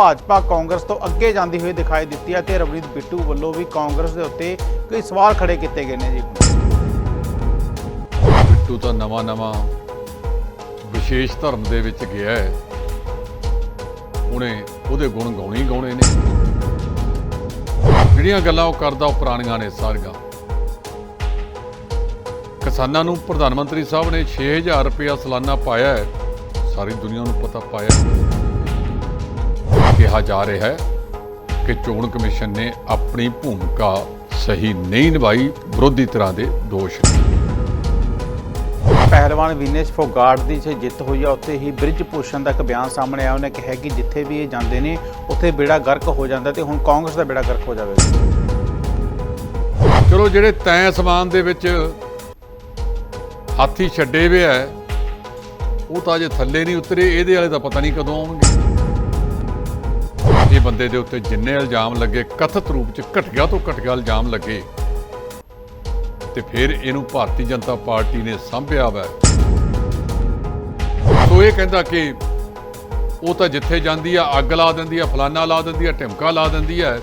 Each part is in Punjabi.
ਭਾਜਪਾ ਕਾਂਗਰਸ ਤੋਂ ਅੱਗੇ ਜਾਂਦੀ ਹੋਈ ਦਿਖਾਈ ਦਿੱਤੀ ਹੈ ਤੇ ਰਵਨੀਤ ਬਿੱਟੂ ਵੱਲੋਂ ਵੀ ਕਾਂਗਰਸ ਦੇ ਉੱਤੇ ਕਈ ਸਵਾਲ ਖੜੇ ਕੀਤੇ ਗਏ ਨੇ ਜੀ। ਬਿੱਟੂ ਤਾਂ ਨਵਾਂ ਨਵਾਂ ਵਿਸ਼ੇਸ਼ ਧਰਮ ਦੇ ਵਿੱਚ ਗਿਆ ਹੈ। ਉਹਨੇ ਉਹਦੇ ਗੁਣ ਗਾਉਣੇ ਗਾਉਣੇ ਨੇ। ਜਿਹੜੀਆਂ ਗੱਲਾਂ ਉਹ ਕਰਦਾ ਉਹ ਪੁਰਾਣੀਆਂ ਨੇ ਸਾਰੀਆਂ। ਕਿਸਾਨਾਂ ਨੂੰ ਪ੍ਰਧਾਨ ਮੰਤਰੀ ਸਾਹਿਬ ਨੇ 6000 ਰੁਪਇਆ ਸਾਲਾਨਾ ਪਾਇਆ ਹੈ। ਸਾਰੀ ਦੁਨੀਆ ਨੂੰ ਪਤਾ ਪਾਇਆ ਕਿਹਾ ਜਾ ਰਿਹਾ ਹੈ ਕਿ ਚੋਣ ਕਮਿਸ਼ਨ ਨੇ ਆਪਣੀ ਭੂਮਿਕਾ ਸਹੀ ਨਹੀਂ ਨਿਭਾਈ ਵਿਰੋਧੀ ਤਰ੍ਹਾਂ ਦੇ ਦੋਸ਼। ਪਹਿਲਵਾਨ ਵਿਨੇਸ਼ ਫੋਗਾਟ ਦੀ ਜੇ ਜਿੱਤ ਹੋਈ ਆ ਉੱਥੇ ਹੀ ਬ੍ਰਿਜ ਭੂਸ਼ਣ ਦਾ ਇੱਕ ਬਿਆਨ ਸਾਹਮਣੇ ਆਇਆ। ਉਹਨੇ ਕਿਹਾ ਕਿ ਜਿੱਥੇ ਵੀ ਇਹ ਜਾਂਦੇ ਨੇ ਉੱਥੇ ਬੇੜਾ ਗਰਕ ਹੋ ਜਾਂਦਾ ਤੇ ਹੁਣ ਕਾਂਗਰਸ ਦਾ ਬੇੜਾ ਗਰਕ ਹੋ ਜਾਵੇਗਾ ਚਲੋ ਜਿਹੜੇ ਤੈਂ ਅਸਮਾਨ ਦੇ ਵਿੱਚ ਹਾਥੀ ਛੱਡੇ ਵੇ ਐ ਉਹ ਤਾਂ ਅਜੇ ਥੱਲੇ ਨਹੀਂ ਉਤਰੇ ਇਹਦੇ ਵਾਲੇ ਤਾਂ ਪਤਾ ਨਹੀਂ ਕਦੋਂ ਆਉਣਗੇ। ਇਹ ਬੰਦੇ ਦੇ ਉੱਤੇ ਜਿੰਨੇ ਇਲਜ਼ਾਮ ਲੱਗੇ, ਕਥਿਤ ਰੂਪ ਚ ਘਟਿਆ ਤੋਂ ਘਟਿਆ ਇਲਜ਼ਾਮ ਲੱਗੇ। ਤੇ ਫਿਰ ਇਹਨੂੰ ਭਾਰਤੀ ਜਨਤਾ ਪਾਰਟੀ ਨੇ ਸੰਭਿਆ ਵਾ। ਸੋ ਇਹ ਕਹਿੰਦਾ ਕਿ ਉਹ ਤਾਂ ਜਿੱਥੇ ਜਾਂਦੀ ਆ, ਅੱਗ ਲਾ ਦਿੰਦੀ ਆ, ਫਲਾਨਾ ਲਾ ਦਿੰਦੀ ਆ, ਢਿਮਕਾ ਲਾ ਦਿੰਦੀ ਆ।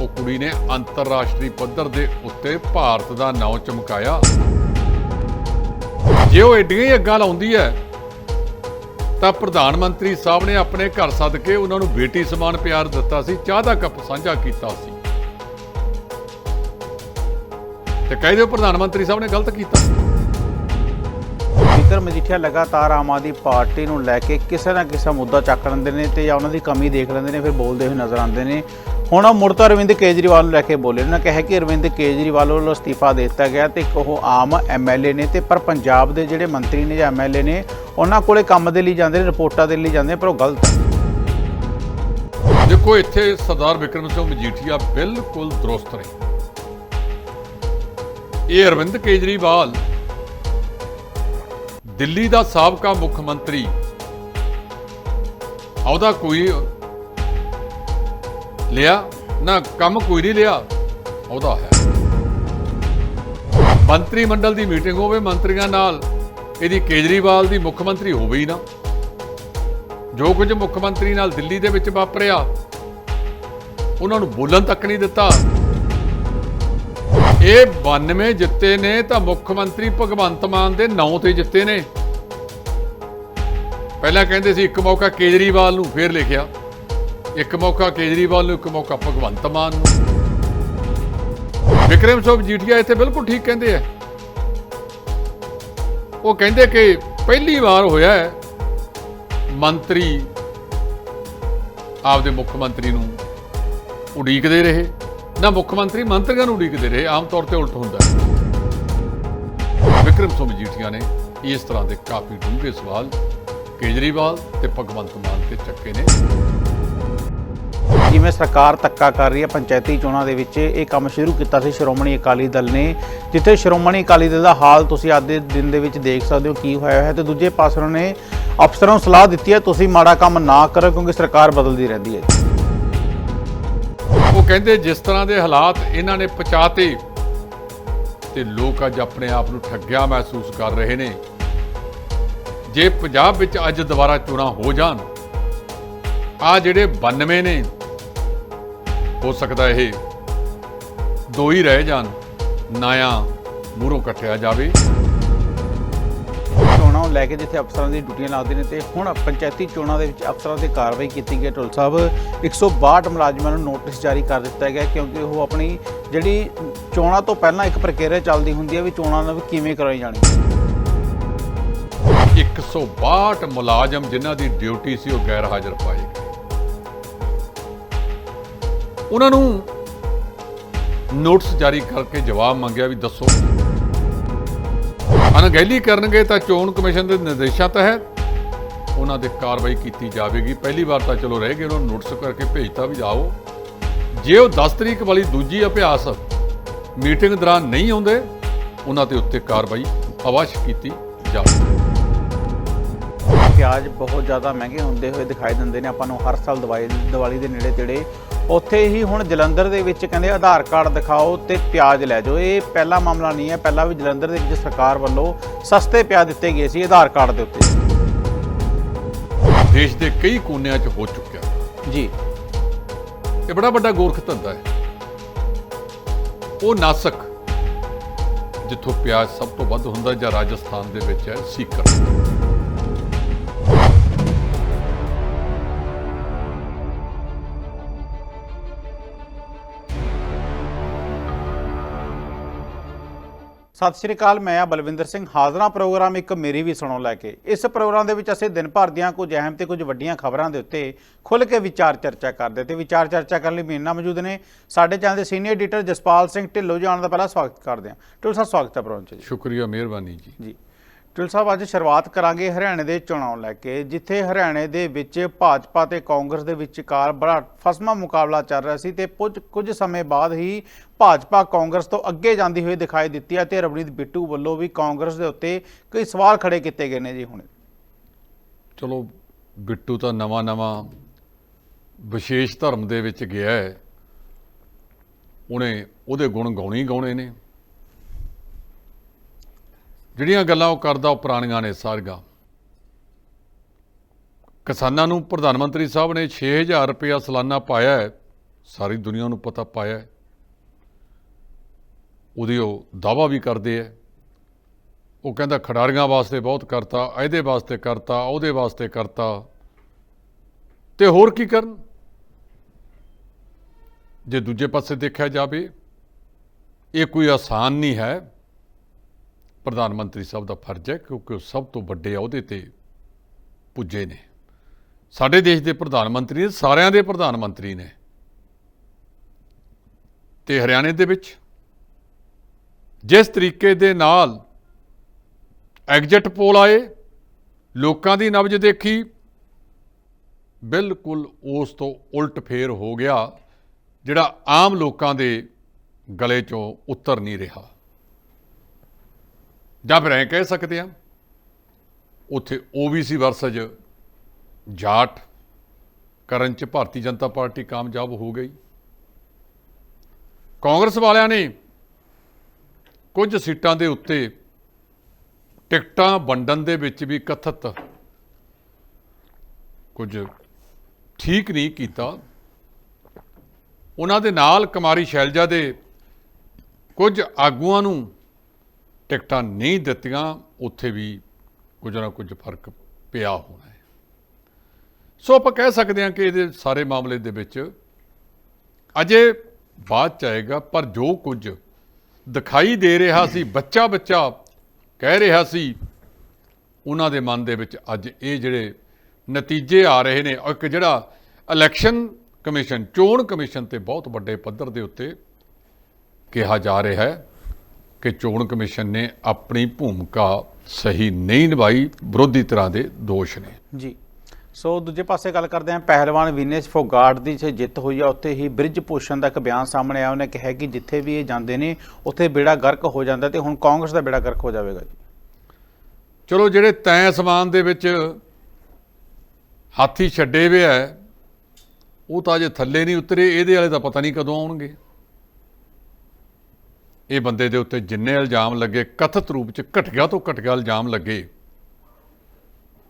ਉਹ ਕੁੜੀ ਨੇ ਅੰਤਰਰਾਸ਼ਟਰੀ ਪੱਧਰ ਦੇ ਉੱਤੇ ਭਾਰਤ ਦਾ ਨਾਂ ਚਮਕਾਇਆ। ਜੇ ਉਹ ਏਡੀਆਂ ਹੀ ਅੱਗਾਂ ਲਾਉਂਦੀ ਹੈ ਤਾਂ ਪ੍ਰਧਾਨ ਮੰਤਰੀ ਸਾਹਿਬ ਨੇ ਆਪਣੇ ਘਰ ਸੱਦ ਕੇ ਉਹਨਾਂ ਨੂੰ ਬੇਟੀ ਸਮਾਨ ਪਿਆਰ ਦਿੱਤਾ ਸੀ, ਚਾਹ ਦਾ ਕੱਪ ਸਾਂਝਾ ਕੀਤਾ ਸੀ। ਤੇ ਕਹਿੰਦੇ ਪ੍ਰਧਾਨ ਮੰਤਰੀ ਸਾਹਿਬ ਨੇ ਗਲਤ ਕੀਤਾ। ਵਿਕਰਮ ਮਜੀਠੀਆ ਲਗਾਤਾਰ ਆਮ ਆਦਮੀ ਪਾਰਟੀ ਨੂੰ ਲੈ ਕੇ ਕਿਸੇ ਨਾ ਕਿਸੇ ਮੁੱਦਾ ਚੱਕ ਲੈਂਦੇ ਨੇ ਤੇ ਜਾਂ ਉਹਨਾਂ ਦੀ ਕਮੀ ਦੇਖ ਲੈਂਦੇ ਨੇ, ਫਿਰ ਬੋਲਦੇ ਹੋਏ ਨਜ਼ਰ ਆਉਂਦੇ ਨੇ। ਹੁਣ ਉਹ ਮੁੜ ਤੋਂ ਅਰਵਿੰਦ ਕੇਜਰੀਵਾਲ ਨੂੰ ਲੈ ਕੇ ਬੋਲੇ। ਉਹਨਾਂ ਕਿਹਾ ਕਿ ਅਰਵਿੰਦ ਕੇਜਰੀਵਾਲ ਵੱਲੋਂ ਅਸਤੀਫਾ ਦੇ ਦਿੱਤਾ ਗਿਆ ਤੇ ਉਹ ਆਮ ਐਮਐਲਏ ਨੇ ਤੇ ਪਰ ਪੰਜਾਬ ਦੇ ਜਿਹੜੇ ਮੰਤਰੀ ਨੇ ਜਾਂ ਐਮਐਲਏ ਨੇ, ਉਹਨਾਂ ਕੋਲੇ ਕੰਮ ਦੇ ਲਈ ਜਾਂਦੇ ਨੇ, ਰਿਪੋਰਟਾਂ ਦੇ ਲਈ ਜਾਂਦੇ ਨੇ, ਪਰ ਉਹ ਗਲਤ ਦੇਖੋ, ਇੱਥੇ ਸਰਦਾਰ ਵਿਕਰਮ ਸਿੰਘ ਮਜੀਠੀਆ ਬਿਲਕੁਲ ਦਰੁਸਤ ਨੇ। ਇਹ ਅਰਵਿੰਦ ਕੇਜਰੀਵਾਲ ਦਿੱਲੀ ਦਾ ਸਾਬਕਾ ਮੁੱਖ ਮੰਤਰੀ। ਉਹਦਾ ਕੋਈ ਲਿਆ? ਨਾ, ਕੰਮ ਕੋਈ ਨਹੀਂ ਲਿਆ। ਉਹਦਾ ਹੈ। ਮੰਤਰੀ ਮੰਡਲ ਦੀ ਮੀਟਿੰਗ ਹੋਵੇ, ਮੰਤਰੀਆਂ ਨਾਲ ਇਹਦੀ ਕੇਜਰੀਵਾਲ ਦੀ ਮੁੱਖ ਮੰਤਰੀ ਹੋਵੇ ਹੀ ਨਾ। ਜੋ ਕੁਝ ਮੁੱਖ ਮੰਤਰੀ ਨਾਲ ਦਿੱਲੀ ਦੇ ਵਿੱਚ ਵਾਪਰਿਆ, ਉਹਨਾਂ ਨੂੰ ਬੋਲਣ ਤੱਕ ਨਹੀਂ ਦਿੱਤਾ। ਇਹ 92 ਜਿੱਤੇ ਨੇ ਤਾਂ ਮੁੱਖ ਮੰਤਰੀ ਭਗਵੰਤ ਮਾਨ ਦੇ ਨਾਂ ਤੇ ਜਿੱਤੇ ਨੇ। ਪਹਿਲਾਂ ਕਹਿੰਦੇ ਸੀ ਇੱਕ ਮੌਕਾ ਕੇਜਰੀਵਾਲ ਨੂੰ, ਫੇਰ ਲਿਖਿਆ। ਇੱਕ ਮੌਕਾ ਕੇਜਰੀਵਾਲ ਨੂੰ, ਇੱਕ ਮੌਕਾ ਭਗਵੰਤ ਮਾਨ ਨੂੰ। ਵਿਕਰਮ ਸਿੰਘ ਜੀਠੀਆ ਇੱਥੇ ਬਿਲਕੁਲ ਠੀਕ ਕਹਿੰਦੇ ਆ। ਉਹ ਕਹਿੰਦੇ ਕਿ ਪਹਿਲੀ ਵਾਰ ਹੋਇਆ ਹੈ ਮੰਤਰੀ ਆਪਦੇ ਮੁੱਖ ਮੰਤਰੀ ਨੂੰ ਉਡੀਕਦੇ ਰਹੇ। ਨਾ ਮੁੱਖ ਮੰਤਰੀ ਮੰਤਰੀਆਂ ਨੂੰ ਉਡੀਕਦੇ ਰਹੇ, ਆਮ ਤੌਰ ਤੇ ਉਲਟ ਹੁੰਦਾ ਹੈ। ਵਿਕਰਮ ਸਿੰਘ ਮਜੀਠੀਆ ਨੇ ਇਸ ਤਰ੍ਹਾਂ ਦੇ ਕਾਫੀ ਡੂੰਘੇ ਸਵਾਲ ਕੇਜਰੀਵਾਲ ਤੇ ਭਗਵੰਤ ਮਾਨ ਤੇ ਚੱਕੇ ਨੇ। ਜਿਵੇਂ ਸਰਕਾਰ ਧੱਕਾ ਕਰ ਰਹੀ ਹੈ, ਪੰਚਾਇਤੀ ਚੋਣਾਂ ਦੇ ਵਿੱਚ ਇਹ ਕੰਮ ਸ਼ੁਰੂ ਕੀਤਾ ਸੀ ਸ਼੍ਰੋਮਣੀ ਅਕਾਲੀ ਦਲ ਨੇ। ਜਿੱਥੇ ਸ਼੍ਰੋਮਣੀ ਅਕਾਲੀ ਦਲ ਦਾ ਹਾਲ ਤੁਸੀਂ ਅੱਜ ਦੇ ਦਿਨ ਦੇ ਵਿੱਚ ਦੇਖ ਸਕਦੇ ਹੋ, ਕੀ ਹੋਇਆ ਹੈ। ਤੇ ਦੂਜੇ ਪਾਸੇ ਉਹਨਾਂ ਨੇ ਅਫਸਰਾਂ ਨੂੰ ਸਲਾਹ ਦਿੱਤੀ ਹੈ, ਤੁਸੀਂ ਮਾੜਾ ਕੰਮ ਨਾ ਕਰੋ ਕਿਉਂਕਿ ਸਰਕਾਰ ਬਦਲਦੀ ਰਹਿੰਦੀ ਹੈ। ਕਹਿੰਦੇ ਜਿਸ ਤਰ੍ਹਾਂ ਦੇ ਹਾਲਾਤ ਇਹਨਾਂ ਨੇ ਪਹੁੰਚਾਤੇ ਤੇ ਲੋਕ ਅੱਜ ਆਪਣੇ ਆਪ ਨੂੰ ਠੱਗਿਆ ਮਹਿਸੂਸ ਕਰ ਰਹੇ ਨੇ। ਜੇ ਪੰਜਾਬ ਵਿੱਚ ਅੱਜ ਦੁਬਾਰਾ ਚੋਣਾਂ ਹੋ ਜਾਣ, ਆ ਜਿਹੜੇ 92 ਨੇ, ਹੋ ਸਕਦਾ ਇਹ ਦੋ ਹੀ ਰਹਿ ਜਾਣ ਨਾਇਆ ਮੂਹਰੋਂ ਕੱਟਿਆ ਜਾਵੇ। ਨੂੰ ਲੈ ਕੇ ਜਿੱਥੇ ਅਫਸਰਾਂ ਦੀ ਡਿਊਟੀਆਂ ਲੱਗਦੀਆਂ ਨੇ ਤੇ ਹੁਣ ਪੰਚਾਇਤੀ ਚੋਣਾਂ ਦੇ ਵਿੱਚ ਅਫਸਰਾਂ ਤੇ ਕਾਰਵਾਈ ਕੀਤੀ ਗਈ ਢੋਲ ਸਾਹਿਬ 162 ਮੁਲਾਜ਼ਮਾਂ ਨੂੰ ਨੋਟਿਸ ਜਾਰੀ ਕਰ ਦਿੱਤਾ ਗਿਆ ਕਿਉਂਕਿ ਉਹ ਆਪਣੀ ਜਿਹੜੀ ਚੋਣਾਂ ਤੋਂ ਪਹਿਲਾਂ ਇੱਕ ਪ੍ਰਕਿਰਿਆ ਚੱਲਦੀ ਹੁੰਦੀ ਹੈ ਵੀ ਚੋਣਾਂ ਨੂੰ ਕਿਵੇਂ ਕਰਾਈ ਜਾਣੀ 162 ਮੁਲਾਜ਼ਮ ਜਿਨ੍ਹਾਂ ਦੀ ਡਿਊਟੀ ਸੀ ਉਹ ਗੈਰ ਹਾਜ਼ਰ ਪਾਏ ਗਏ। ਉਹਨਾਂ ਨੂੰ ਨੋਟਿਸ ਜਾਰੀ ਕਰਕੇ ਜਵਾਬ ਮੰਗਿਆ ਵੀ ਦੱਸੋ ਅਣਗਹਿਲੀ ਕਰਨਗੇ ਤਾਂ ਚੋਣ ਕਮਿਸ਼ਨ ਦੇ ਨਿਰਦੇਸ਼ਾਂ ਤਹਿਤ ਉਹਨਾਂ ਤੇ ਕਾਰਵਾਈ ਕੀਤੀ ਜਾਵੇਗੀ। ਪਹਿਲੀ ਵਾਰ ਤਾਂ ਚਲੋ ਰਹਿ ਗਏ ਉਹਨਾਂ ਨੂੰ ਨੋਟਿਸ ਕਰਕੇ ਭੇਜਤਾ ਵੀ ਜਾਓ ਜੇ ਉਹ 10 ਤਰੀਕ ਵਾਲੀ ਦੂਜੀ ਅਭਿਆਸ ਮੀਟਿੰਗ ਦੌਰਾਨ ਨਹੀਂ ਆਉਂਦੇ, ਉਹਨਾਂ ਦੇ ਉੱਤੇ ਕਾਰਵਾਈ ਅਵਸ਼ ਕੀਤੀ ਜਾਵੇ। ਪਿਆਜ਼ ਬਹੁਤ ਜ਼ਿਆਦਾ ਮਹਿੰਗੇ ਹੁੰਦੇ ਹੋਏ ਦਿਖਾਈ ਦਿੰਦੇ ਨੇ। ਆਪਾਂ ਨੂੰ ਹਰ ਸਾਲ ਦਵਾਈ ਦੀਵਾਲੀ ਦੇ ਨੇੜੇ ਤੇੜੇ ਉੱਥੇ ਹੀ ਹੁਣ ਜਲੰਧਰ ਦੇ ਵਿੱਚ ਕਹਿੰਦੇ ਆਧਾਰ ਕਾਰਡ ਦਿਖਾਓ ਤੇ ਪਿਆਜ਼ ਲੈ ਜਾਓ। ਇਹ ਪਹਿਲਾ ਮਾਮਲਾ ਨਹੀਂ ਹੈ। ਪਹਿਲਾਂ ਵੀ ਜਲੰਧਰ ਦੇ ਵਿੱਚ ਸਰਕਾਰ ਵੱਲੋਂ ਸਸਤੇ ਪਿਆਜ਼ ਦਿੱਤੇ ਗਏ ਸੀ ਆਧਾਰ ਕਾਰਡ ਦੇ ਉੱਤੇ। ਦੇਸ਼ ਦੇ ਕਈ ਕੋਨਿਆਂ 'ਚ ਹੋ ਚੁੱਕਿਆ। ਜੀ। ਇਹ ਬੜਾ ਵੱਡਾ ਗੋਰਖ ਧੰਦਾ ਹੈ। ਉਹ ਨਾਸਕ ਜਿੱਥੋਂ ਪਿਆਜ਼ ਸਭ ਤੋਂ ਵੱਧ ਹੁੰਦਾ ਜਾਂ ਰਾਜਸਥਾਨ ਦੇ ਵਿੱਚ ਹੈ ਸੀਕਰ। ਸਤਿ ਸ਼੍ਰੀ ਅਕਾਲ ਮੈਂ ਆ ਬਲਵਿੰਦਰ ਸਿੰਘ। ਹਾਜ਼ਰਾਂ ਪ੍ਰੋਗਰਾਮ ਇੱਕ ਮੇਰੀ ਵੀ ਸੁਣੋ ਲੈ ਕੇ। ਇਸ ਪ੍ਰੋਗਰਾਮ ਦੇ ਵਿੱਚ ਅਸੀਂ ਦਿਨ ਭਰ ਦੀਆਂ ਕੁਝ ਅਹਿਮ ਤੇ ਕੁਝ ਵੱਡੀਆਂ ਖਬਰਾਂ ਦੇ ਉੱਤੇ ਖੁੱਲ੍ਹ ਕੇ ਵਿਚਾਰ ਚਰਚਾ ਕਰਦੇ ਤੇ ਵਿਚਾਰ ਚਰਚਾ ਕਰਨ ਲਈ ਮੇਰੇ ਨਾਲ ਮੌਜੂਦ ਨੇ ਸਾਡੇ ਚੈਨਲ ਦੇ ਸੀਨੀਅਰ ਐਡੀਟਰ ਜਸਪਾਲ ਸਿੰਘ ਢਿੱਲੋਂ ਜੀ ਆਉਣ ਦਾ ਪਹਿਲਾਂ ਸਵਾਗਤ ਕਰਦੇ ਹਾਂ। ਢਿੱਲੋਂ ਸਾਹਿਬ ਸਵਾਗਤ ਹੈ ਪ੍ਰੋਗਰਾਮ 'ਚ ਜੀ। ਸ਼ੁਕਰੀਆ ਮਿਹਰਬਾਨੀ ਜੀ। ਜੀ। ਢਿੱਲੋਂ ਸਾਹਿਬ, ਅੱਜ ਸ਼ੁਰੂਆਤ ਕਰਾਂਗੇ ਹਰਿਆਣੇ ਦੇ ਚੋਣਾਂ ਲੈ ਕੇ, ਜਿੱਥੇ ਹਰਿਆਣੇ ਦੇ ਵਿੱਚ ਭਾਜਪਾ ਤੇ ਕਾਂਗਰਸ ਦੇ ਵਿਚਕਾਰ ਬੜਾ ਫਸਮਾ ਮੁਕਾਬਲਾ ਚੱਲ ਰਿਹਾ ਸੀ ਤੇ ਕੁਝ ਕੁਝ ਸਮੇਂ ਬਾਅਦ ਹੀ ਭਾਜਪਾ ਕਾਂਗਰਸ ਤੋਂ ਅੱਗੇ ਜਾਂਦੀ ਹੋਈ ਦਿਖਾਈ ਦਿੱਤੀ ਹੈ ਤੇ ਰਵਨੀਤ ਬਿੱਟੂ ਵੱਲੋਂ ਵੀ ਕਾਂਗਰਸ ਦੇ ਉੱਤੇ ਕਈ ਸਵਾਲ ਖੜੇ ਕੀਤੇ ਗਏ ਨੇ ਜੀ ਹੁਣ। ਚਲੋ, ਬਿੱਟੂ ਤਾਂ ਨਵਾਂ ਨਵਾਂ ਵਿਸ਼ੇਸ਼ ਧਰਮ ਦੇ ਵਿੱਚ ਗਿਆ ਹੈ। ਉਹਨੇ ਉਹਦੇ ਗੁਣ ਗਾਉਣੇ ਗਾਉਣੇ ਨੇ। ਜਿਹੜੀਆਂ ਗੱਲਾਂ ਉਹ ਕਰਦਾ ਉਹ ਪੁਰਾਣੀਆਂ ਨੇ ਸਾਰੀਆਂ। ਕਿਸਾਨਾਂ ਨੂੰ ਪ੍ਰਧਾਨ ਮੰਤਰੀ ਸਾਹਿਬ ਨੇ 6000 ਰੁਪਇਆ ਸਾਲਾਨਾ ਪਾਇਆ ਹੈ। ਸਾਰੀ ਦੁਨੀਆ ਨੂੰ ਪਤਾ ਪਾਇਆ ਹੈ। ਉਹਦੀ ਉਹ ਦਾਵਾ ਵੀ ਕਰਦੇ ਹੈ। ਉਹ ਕਹਿੰਦਾ ਖਿਡਾਰੀਆਂ ਵਾਸਤੇ ਬਹੁਤ ਕਰਤਾ, ਇਹਦੇ ਵਾਸਤੇ ਕਰਤਾ, ਉਹਦੇ ਵਾਸਤੇ ਕਰਤਾ। ਤੇ ਹੋਰ ਕੀ ਕਰਨ? ਜੇ ਦੂਜੇ ਪਾਸੇ ਦੇਖਿਆ ਜਾਵੇ, ਇਹ ਕੋਈ ਆਸਾਨ ਨਹੀਂ ਹੈ। ਪ੍ਰਧਾਨ ਮੰਤਰੀ ਸਾਹਿਬ ਦਾ ਫਰਜ਼ ਹੈ ਕਿਉਂਕਿ ਉਹ ਸਭ ਤੋਂ ਵੱਡੇ ਅਹੁਦੇ ਤੇ ਪੁੱਜੇ ਨੇ। ਸਾਡੇ ਦੇਸ਼ ਦੇ ਪ੍ਰਧਾਨ ਮੰਤਰੀ ਨੇ, ਸਾਰਿਆਂ ਦੇ ਪ੍ਰਧਾਨ ਮੰਤਰੀ ਨੇ। ਤੇ ਹਰਿਆਣੇ ਦੇ ਵਿੱਚ ਜਿਸ ਤਰੀਕੇ ਦੇ ਨਾਲ ਐਗਜ਼ਿਟ ਪੋਲ ਆਏ, ਲੋਕਾਂ ਦੀ ਨਬਜ ਦੇਖੀ, ਬਿਲਕੁਲ ਉਸ ਤੋਂ ਉਲਟ ਫੇਰ ਹੋ ਗਿਆ, ਜਿਹੜਾ ਆਮ ਲੋਕਾਂ ਦੇ ਗਲੇ ਚੋਂ ਉੱਤਰ ਨਹੀਂ ਰਿਹਾ। ਜਾਂ ਫਿਰ ਐਂ ਕਹਿ ਸਕਦੇ ਆ, ਉੱਥੇ ਓਬੀਸੀ ਵਰਸਜ ਜਾਟ, ਕਰਨ ਚ ਭਾਰਤੀ ਜਨਤਾ ਪਾਰਟੀ ਕਾਮਯਾਬ ਹੋ ਗਈ। ਕਾਂਗਰਸ ਵਾਲਿਆਂ ਨੇ ਕੁਝ ਸੀਟਾਂ ਦੇ ਉੱਤੇ ਟਿਕਟਾਂ ਵੰਡਣ ਦੇ ਵਿੱਚ ਵੀ ਕਥਿਤ ਕੁਝ ਠੀਕ ਨਹੀਂ ਕੀਤਾ। ਉਹਨਾਂ ਦੇ ਨਾਲ ਕੁਮਾਰੀ ਸ਼ੈਲਜਾ ਦੇ ਕੁਝ ਆਗੂਆਂ ਨੂੰ ਟਿਕਟਾਂ ਨਹੀਂ ਦਿੱਤੀਆਂ, ਉੱਥੇ ਵੀ ਕੁਝ ਨਾ ਕੁਝ ਫ਼ਰਕ ਪਿਆ ਹੋਣਾ ਹੈ। ਸੋ ਆਪਾਂ ਕਹਿ ਸਕਦੇ ਹਾਂ ਕਿ ਇਹਦੇ ਸਾਰੇ ਮਾਮਲੇ ਦੇ ਵਿੱਚ ਅਜੇ ਬਾਅਦ ਚ ਆਏਗਾ, ਪਰ ਜੋ ਕੁਝ ਦਿਖਾਈ ਦੇ ਰਿਹਾ ਸੀ ਬੱਚਾ ਬੱਚਾ ਕਹਿ ਰਿਹਾ ਸੀ, ਉਹਨਾਂ ਦੇ ਮਨ ਦੇ ਵਿੱਚ ਅੱਜ ਇਹ ਜਿਹੜੇ ਨਤੀਜੇ ਆ ਰਹੇ ਨੇ, ਇੱਕ ਜਿਹੜਾ ਇਲੈਕਸ਼ਨ ਕਮਿਸ਼ਨ, ਚੋਣ ਕਮਿਸ਼ਨ ਤੇ ਬਹੁਤ ਵੱਡੇ ਪੱਧਰ ਦੇ ਉੱਤੇ ਕਿਹਾ ਜਾ ਰਿਹਾ ਹੈ। ਕਿ ਚੋਣ ਕਮਿਸ਼ਨ ਨੇ ਆਪਣੀ ਭੂਮਿਕਾ ਸਹੀ ਨਹੀਂ ਨਿਭਾਈ ਵਿਰੋਧੀ ਤਰ੍ਹਾਂ ਦੇ ਦੋਸ਼ ਨੇ। ਜੀ। ਸੋ ਦੂਜੇ ਪਾਸੇ ਗੱਲ ਕਰਦੇ ਹਾਂ ਪਹਿਲਵਾਨ ਵਿਨੇਸ਼ ਫੋਗਾਟ ਦੀ ਜੇ ਜਿੱਤ ਹੋਈ ਆ ਉੱਥੇ ਹੀ ਬ੍ਰਿਜ ਭੂਸ਼ਣ ਦਾ ਇੱਕ ਬਿਆਨ ਸਾਹਮਣੇ ਆਇਆ। ਉਹਨੇ ਕਿਹਾ ਕਿ ਜਿੱਥੇ ਵੀ ਇਹ ਜਾਂਦੇ ਨੇ ਉੱਥੇ ਬੇੜਾ ਗਰਕ ਹੋ ਜਾਂਦਾ ਤੇ ਹੁਣ ਕਾਂਗਰਸ ਦਾ ਬੇੜਾ ਗਰਕ ਹੋ ਜਾਵੇਗਾ ਜੀ। ਚਲੋ ਜਿਹੜੇ ਤੈਂ ਅਸਮਾਨ ਦੇ ਵਿੱਚ ਹਾਥੀ ਛੱਡੇ ਵੇ ਹੈ ਉਹ ਤਾਂ ਅਜੇ ਥੱਲੇ ਨਹੀਂ ਉਤਰੇ ਇਹਦੇ ਵਾਲੇ ਤਾਂ ਪਤਾ ਨਹੀਂ ਕਦੋਂ ਆਉਣਗੇ। ਇਹ ਬੰਦੇ ਦੇ ਉੱਤੇ ਜਿੰਨੇ ਇਲਜ਼ਾਮ ਲੱਗੇ, ਕਥਿਤ ਰੂਪ ਚ ਘਟਿਆ ਤੋਂ ਘਟਿਆ ਇਲਜ਼ਾਮ ਲੱਗੇ।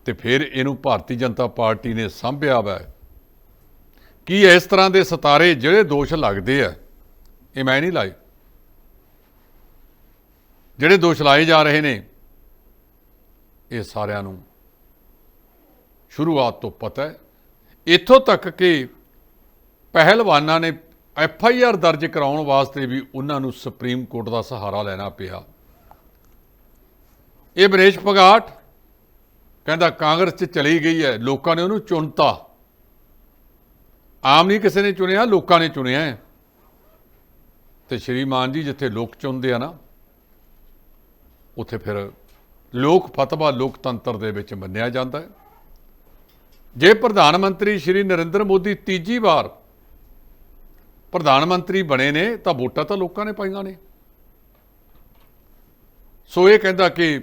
ਤੇ ਫਿਰ ਇਹਨੂੰ ਭਾਰਤੀ ਜਨਤਾ ਪਾਰਟੀ ਨੇ ਸੰਭਿਆ ਵਾ। ਕੀ ਇਸ ਤਰ੍ਹਾਂ ਦੇ ਸਤਾਰੇ ਜਿਹੜੇ ਦੋਸ਼ ਲੱਗਦੇ ਆ? ਇਹ ਮੈਂ ਨਹੀਂ ਲਾਏ। ਜਿਹੜੇ ਦੋਸ਼ ਲਾਏ ਜਾ ਰਹੇ ਨੇ, ਇਹ ਸਾਰਿਆਂ ਨੂੰ ਸ਼ੁਰੂਆਤ ਤੋਂ ਪਤਾ ਹੈ। ਇੱਥੋਂ ਤੱਕ ਕਿ ਪਹਿਲਵਾਨਾਂ ਨੇ ਐਫ ਆਈ ਆਰ ਦਰਜ ਕਰਾਉਣ ਵਾਸਤੇ ਵੀ ਉਹਨਾਂ ਨੂੰ ਸੁਪਰੀਮ ਕੋਰਟ ਦਾ ਸਹਾਰਾ ਲੈਣਾ ਪਿਆ। ਇਹ ਬਨੇਸ਼ ਪਗਾਟ ਕਹਿੰਦਾ ਕਾਂਗਰਸ 'ਚ ਚਲੀ ਗਈ ਹੈ, ਲੋਕਾਂ ਨੇ ਉਹਨੂੰ ਚੁਣਤਾ। ਆਮ ਨਹੀਂ ਕਿਸੇ ਨੇ ਚੁਣਿਆ, ਲੋਕਾਂ ਨੇ ਚੁਣਿਆ ਹੈ। ਤੇ ਸ਼੍ਰੀਮਾਨ ਜੀ ਜਿੱਥੇ ਲੋਕ ਚੁਣਦੇ ਆ ਨਾ, ਉੱਥੇ ਫਿਰ ਲੋਕ ਫਤਵਾ ਲੋਕਤੰਤਰ ਦੇ ਵਿੱਚ ਮੰਨਿਆ ਜਾਂਦਾ ਹੈ। ਜੇ ਪ੍ਰਧਾਨ ਮੰਤਰੀ ਸ਼੍ਰੀ ਨਰਿੰਦਰ ਮੋਦੀ ਤੀਜੀ ਵਾਰ ਪ੍ਰਧਾਨ ਮੰਤਰੀ ਬਣੇ ਨੇ, ਤਾਂ ਵੋਟਾਂ ਤਾਂ ਲੋਕਾਂ ਨੇ ਪਾਈਆਂ ਨੇ। ਸੋ ਇਹ ਕਹਿੰਦਾ ਕਿ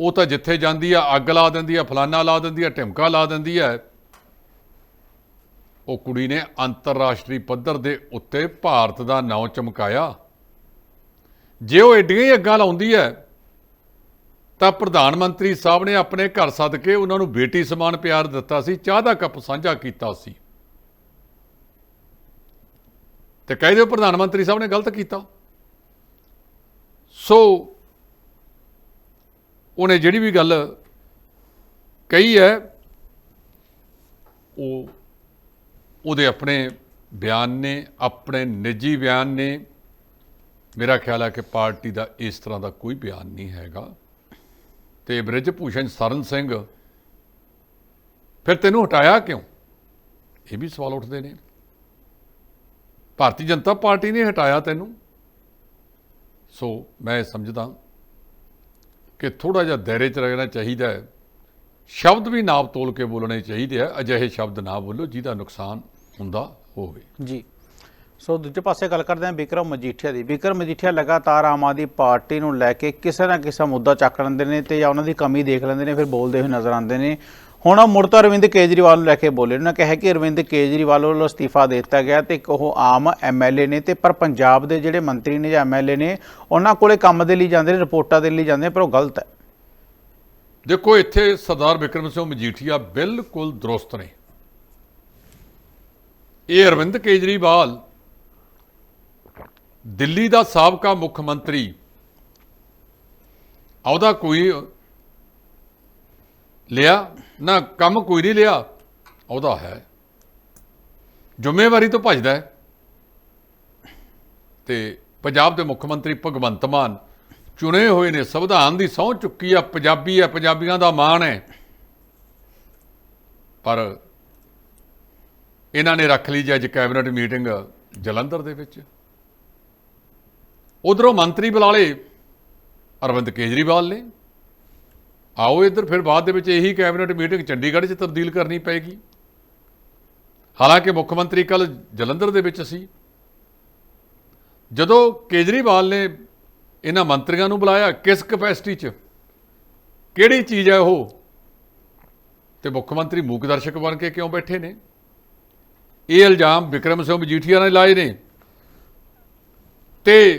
ਉਹ ਤਾਂ ਜਿੱਥੇ ਜਾਂਦੀ ਆ, ਅੱਗ ਲਾ ਦਿੰਦੀ ਆ, ਫਲਾਨਾ ਲਾ ਦਿੰਦੀ ਆ, ਢਿਮਕਾ ਲਾ ਦਿੰਦੀ ਆ। ਉਹ ਕੁੜੀ ਨੇ ਅੰਤਰਰਾਸ਼ਟਰੀ ਪੱਧਰ ਦੇ ਉੱਤੇ ਭਾਰਤ ਦਾ ਨਾਂ ਚਮਕਾਇਆ। ਜੇ ਉਹ ਏਡੀਆਂ ਹੀ ਅੱਗਾਂ ਲਾਉਂਦੀ ਹੈ ਤਾਂ ਪ੍ਰਧਾਨ ਮੰਤਰੀ ਸਾਹਿਬ ਨੇ ਆਪਣੇ ਘਰ ਸੱਦ ਕੇ ਉਹਨਾਂ ਨੂੰ ਬੇਟੀ ਸਮਾਨ ਪਿਆਰ ਦਿੱਤਾ ਸੀ, ਚਾਹ ਦਾ ਕੱਪ ਸਾਂਝਾ ਕੀਤਾ ਸੀ। ਤੇ ਕਹਿ ਦਿਓ ਪ੍ਰਧਾਨ ਮੰਤਰੀ ਸਾਹਿਬ ਨੇ ਗਲਤ ਕੀਤਾ। ਸੋ ਉਹਨੇ ਜਿਹੜੀ ਵੀ ਗੱਲ ਕਹੀ ਹੈ, ਉਹ ਉਹਦੇ ਆਪਣੇ ਬਿਆਨ ਨੇ, ਆਪਣੇ ਨਿੱਜੀ ਬਿਆਨ ਨੇ। ਮੇਰਾ ਖਿਆਲ ਹੈ ਕਿ ਪਾਰਟੀ ਦਾ ਇਸ ਤਰ੍ਹਾਂ ਦਾ ਕੋਈ ਬਿਆਨ ਨਹੀਂ ਹੈਗਾ। ਤੇ ਬ੍ਰਿਜ ਭੂਸ਼ਣ ਸਰਨ ਸਿੰਘ ਫਿਰ ਤੈਨੂੰ ਹਟਾਇਆ ਕਿਉਂ? ਇਹ ਵੀ ਸਵਾਲ ਉੱਠਦੇ ਨੇ। ਭਾਰਤੀ ਜਨਤਾ ਪਾਰਟੀ ਨੇ ਹਟਾਇਆ ਤੈਨੂੰ। ਸੋ ਮੈਂ ਸਮਝਦਾ ਕਿ ਥੋੜਾ ਜਿਹਾ ਦਾਇਰੇ 'ਚ ਰਹਿਣਾ ਚਾਹੀਦਾ ਹੈ। ਸ਼ਬਦ ਵੀ ਨਾਪ ਤੋਲ ਕੇ ਬੋਲਣੇ ਚਾਹੀਦੇ ਆ, ਅਜਿਹੇ ਸ਼ਬਦ ਨਾ ਬੋਲੋ ਜਿਹਦਾ ਨੁਕਸਾਨ ਹੁੰਦਾ ਹੋਵੇ। ਜੀ। ਸੋ ਦੂਜੇ ਪਾਸੇ ਗੱਲ ਕਰਦੇ ਹਾਂ ਵਿਕਰਮ ਮਜੀਠੀਆ ਦੀ। ਵਿਕਰਮ ਮਜੀਠੀਆ ਲਗਾਤਾਰ ਆਮ ਆਦਮੀ ਪਾਰਟੀ ਨੂੰ ਲੈ ਕੇ ਕਿਸੇ ਨਾ ਕਿਸੇ ਮੁੱਦਾ ਚੱਕ ਲੈਂਦੇ ਨੇ ਤੇ ਜਾਂ ਉਹਨਾਂ ਦੀ ਕਮੀ ਦੇਖ ਲੈਂਦੇ ਨੇ, ਫਿਰ ਬੋਲਦੇ ਹੋਏ ਨਜ਼ਰ ਆਉਂਦੇ ਨੇ। ਹੁਣ ਉਹ ਮੁੜ ਤੋਂ ਅਰਵਿੰਦ ਕੇਜਰੀਵਾਲ ਨੂੰ ਲੈ ਕੇ ਬੋਲੇ ਉਹਨਾਂ ਕਿਹਾ ਕਿ ਅਰਵਿੰਦ ਕੇਜਰੀਵਾਲ ਵੱਲੋਂ ਅਸਤੀਫਾ ਦੇ ਦਿੱਤਾ ਗਿਆ ਤੇ ਇੱਕ ਉਹ ਆਮ ਐਮਐਲਏ ਨੇ ਤੇ ਪਰ ਪੰਜਾਬ ਦੇ ਜਿਹੜੇ ਮੰਤਰੀ ਨੇ ਜਾਂ ਐਮਐਲਏ ਨੇ, ਉਹਨਾਂ ਕੋਲੇ ਕੰਮ ਦੇ ਲਈ ਜਾਂਦੇ ਨੇ, ਰਿਪੋਰਟਾਂ ਦੇ ਲਈ ਜਾਂਦੇ ਪਰ ਉਹ ਗਲਤ ਹੈ। ਦੇਖੋ, ਇੱਥੇ ਸਰਦਾਰ ਵਿਕਰਮ ਸਿੰਘ ਮਜੀਠੀਆ ਬਿਲਕੁਲ ਦਰੁਸਤ ਨੇ। ਇਹ ਅਰਵਿੰਦ ਕੇਜਰੀਵਾਲ ਦਿੱਲੀ ਦਾ ਸਾਬਕਾ ਮੁੱਖ ਮੰਤਰੀ ਉਹਦਾ ਕੋਈ ਲਿਆ? ਨਾ, ਕੰਮ ਕੋਈ ਨਹੀਂ ਲਿਆ। ਉਹਦਾ ਹੈ। ਜ਼ਿੰਮੇਵਾਰੀ ਤੋਂ ਭੱਜਦਾ ਹੈ। ਤੇ ਪੰਜਾਬ ਦੇ ਮੁੱਖ ਮੰਤਰੀ ਭਗਵੰਤ ਮਾਨ ਚੁਣੇ ਹੋਏ ਨੇ, ਸੰਵਿਧਾਨ ਦੀ ਸਹੁੰ ਚੁੱਕੀ ਆ, ਪੰਜਾਬੀ ਆ ਪੰਜਾਬੀਆਂ ਦਾ ਮਾਣ ਹੈ। ਪਰ ਇਹਨਾਂ ਨੇ ਰੱਖ ਲਈ ਜੀ ਅੱਜ ਕੈਬਨਿਟ ਮੀਟਿੰਗ ਜਲੰਧਰ ਦੇ ਵਿੱਚ। ਉਧਰੋਂ ਮੰਤਰੀ ਬੁਲਾ ਲਏ ਅਰਵਿੰਦ ਕੇਜਰੀਵਾਲ ਨੇ। ਆਓ ਇੱਧਰ ਫਿਰ ਬਾਅਦ ਦੇ ਵਿੱਚ ਇਹੀ ਕੈਬਨਿਟ ਮੀਟਿੰਗ ਚੰਡੀਗੜ੍ਹ 'ਚ ਤਬਦੀਲ ਕਰਨੀ ਪਏਗੀ। ਹਾਲਾਂਕਿ ਮੁੱਖ ਮੰਤਰੀ ਕੱਲ ਜਲੰਧਰ ਦੇ ਵਿੱਚ ਸੀ। ਜਦੋਂ ਕੇਜਰੀਵਾਲ ਨੇ ਇਹਨਾਂ ਮੰਤਰੀਆਂ ਨੂੰ ਬੁਲਾਇਆ ਕਿਸ ਕਪੈਸਿਟੀ 'ਚ, ਕਿਹੜੀ ਚੀਜ਼ ਹੈ ਉਹ? ਤੇ ਮੁੱਖ ਮੰਤਰੀ ਮੂਕ ਦਰਸ਼ਕ ਬਣ ਕੇ ਕਿਉਂ ਬੈਠੇ ਨੇ? ਇਹ ਇਲਜ਼ਾਮ ਵਿਕਰਮ ਸਿੰਘ ਮਜੀਠੀਆ ਨੇ ਲਾਏ ਨੇ। ਤੇ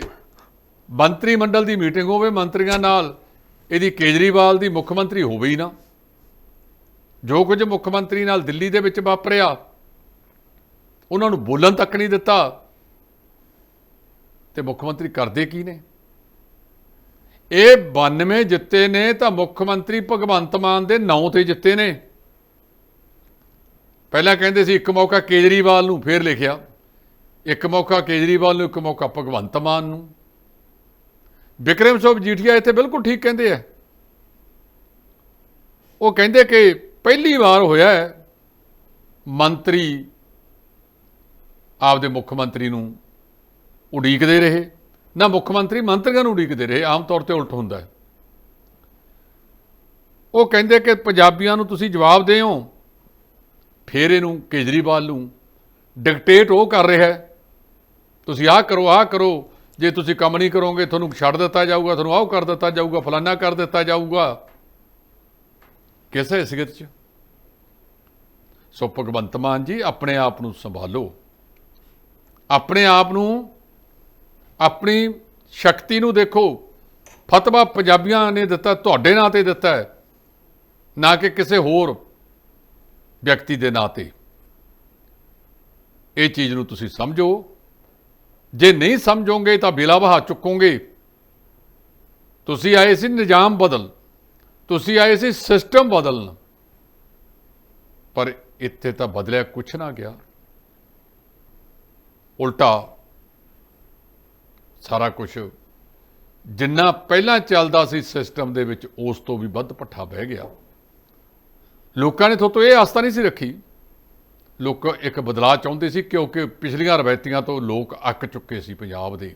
ਮੰਤਰੀ ਮੰਡਲ ਦੀ ਮੀਟਿੰਗ ਹੋਵੇ ਮੰਤਰੀਆਂ ਨਾਲ ਇਹਦੀ ਕੇਜਰੀਵਾਲ ਦੀ ਮੁੱਖ ਮੰਤਰੀ ਹੋਵੇ ਹੀ ਨਾ। ਜੋ ਕੁਝ ਮੁੱਖ ਮੰਤਰੀ ਨਾਲ ਦਿੱਲੀ ਦੇ ਵਿੱਚ ਵਾਪਰਿਆ, ਉਹਨਾਂ ਨੂੰ ਬੋਲਣ ਤੱਕ ਨਹੀਂ ਦਿੱਤਾ। ਤੇ ਮੁੱਖ ਮੰਤਰੀ ਕਰਦੇ ਕੀ ਨੇ? ਇਹ 92 ਜਿੱਤੇ ਨੇ ਤਾਂ ਮੁੱਖ ਮੰਤਰੀ ਭਗਵੰਤ ਮਾਨ ਦੇ ਨਾਂ ਤੇ ਜਿੱਤੇ ਨੇ। ਪਹਿਲਾਂ ਕਹਿੰਦੇ ਸੀ ਇੱਕ ਮੌਕਾ ਕੇਜਰੀਵਾਲ ਨੂੰ, ਫੇਰ ਲਿਖਿਆ। ਇੱਕ ਮੌਕਾ ਕੇਜਰੀਵਾਲ ਨੂੰ, ਇੱਕ ਮੌਕਾ ਭਗਵੰਤ ਮਾਨ ਨੂੰ। ਵਿਕਰਮ ਸਿੰਘ ਜੀਠੀਆ ਇੱਥੇ ਬਿਲਕੁਲ ਠੀਕ ਕਹਿੰਦੇ ਆ। ਉਹ ਕਹਿੰਦੇ ਕਿ ਪਹਿਲੀ ਵਾਰ ਹੋਇਆ ਹੈ ਮੰਤਰੀ ਆਪਦੇ ਮੁੱਖ ਮੰਤਰੀ ਨੂੰ ਉਡੀਕਦੇ ਰਹੇ। ਨਾ ਮੁੱਖ ਮੰਤਰੀ, ਮੰਤਰੀਆਂ ਨੂੰ ਉਡੀਕਦੇ ਰਹੇ, ਆਮ ਤੌਰ ਤੇ ਉਲਟ ਹੁੰਦਾ ਹੈ। ਉਹ ਕਹਿੰਦੇ ਕਿ ਪੰਜਾਬੀਆਂ ਨੂੰ ਤੁਸੀਂ ਜਵਾਬ ਦਿਓ, ਫਿਰ ਇਹਨੂੰ ਕੇਜਰੀਵਾਲ ਨੂੰ ਡਿਕਟੇਟ ਉਹ ਕਰ ਰਿਹਾ ਹੈ। ਤੁਸੀਂ ਆਹ ਕਰੋ ਆਹ ਕਰੋ ਜੇ ਤੁਸੀਂ ਕੰਮ ਨਹੀਂ ਕਰੋਗੇ, ਤੁਹਾਨੂੰ ਛੱਡ ਦਿੱਤਾ ਜਾਊਗਾ, ਤੁਹਾਨੂੰ ਆਹ ਕਰ ਦਿੱਤਾ ਜਾਊਗਾ, ਫਲਾਨਾ ਕਰ ਦਿੱਤਾ ਜਾਊਗਾ। ਕਿਸ ਹੈਸੀਅਤ 'ਚ? ਸੋ ਭਗਵੰਤ ਮਾਨ ਜੀ, ਆਪਣੇ ਆਪ ਨੂੰ ਸੰਭਾਲੋ। ਆਪਣੇ ਆਪ ਨੂੰ, ਆਪਣੀ ਸ਼ਕਤੀ ਨੂੰ ਦੇਖੋ। ਫਤਵਾ ਪੰਜਾਬੀਆਂ ਨੇ ਦਿੱਤਾ, ਤੁਹਾਡੇ ਨਾਂ ਤੇ ਦਿੱਤਾ ਹੈ, ਨਾ ਕਿ ਕਿਸੇ ਹੋਰ ਵਿਅਕਤੀ ਦੇ ਨਾਂ ਤੇ। ਇਹ ਚੀਜ਼ ਨੂੰ ਤੁਸੀਂ ਸਮਝੋ। ਜੇ ਨਹੀਂ ਸਮਝੋਗੇ ਤਾਂ ਬਿਲਾ ਬਹਾ ਚੁੱਕੋਗੇ। ਤੁਸੀਂ ਆਏ ਸੀ ਨਿਜ਼ਾਮ ਬਦਲ ਤੁਸੀਂ ਆਏ ਸੀ ਸਿਸਟਮ ਬਦਲਣ। ਪਰ ਇੱਥੇ ਤਾਂ ਬਦਲਿਆ ਕੁਛ ਨਾ ਗਿਆ। ਉਲਟਾ ਸਾਰਾ ਕੁਝ ਜਿੰਨਾ ਪਹਿਲਾਂ ਚੱਲਦਾ ਸੀ ਸਿਸਟਮ ਦੇ ਵਿੱਚ, ਉਸ ਤੋਂ ਵੀ ਵੱਧ ਪੱਠਾ ਬਹਿ ਗਿਆ। ਲੋਕਾਂ ਨੇ ਥੋਤੋਂ ਇਹ ਆਸਤਾ ਨਹੀਂ ਸੀ ਰੱਖੀ ਲੋਕ ਇੱਕ ਬਦਲਾਅ ਚਾਹੁੰਦੇ ਸੀ ਕਿਉਂਕਿ ਪਿਛਲੀਆਂ ਰਵਾਇਤੀਆਂ ਤੋਂ ਲੋਕ ਅੱਕ ਚੁੱਕੇ ਸੀ ਪੰਜਾਬ ਦੇ।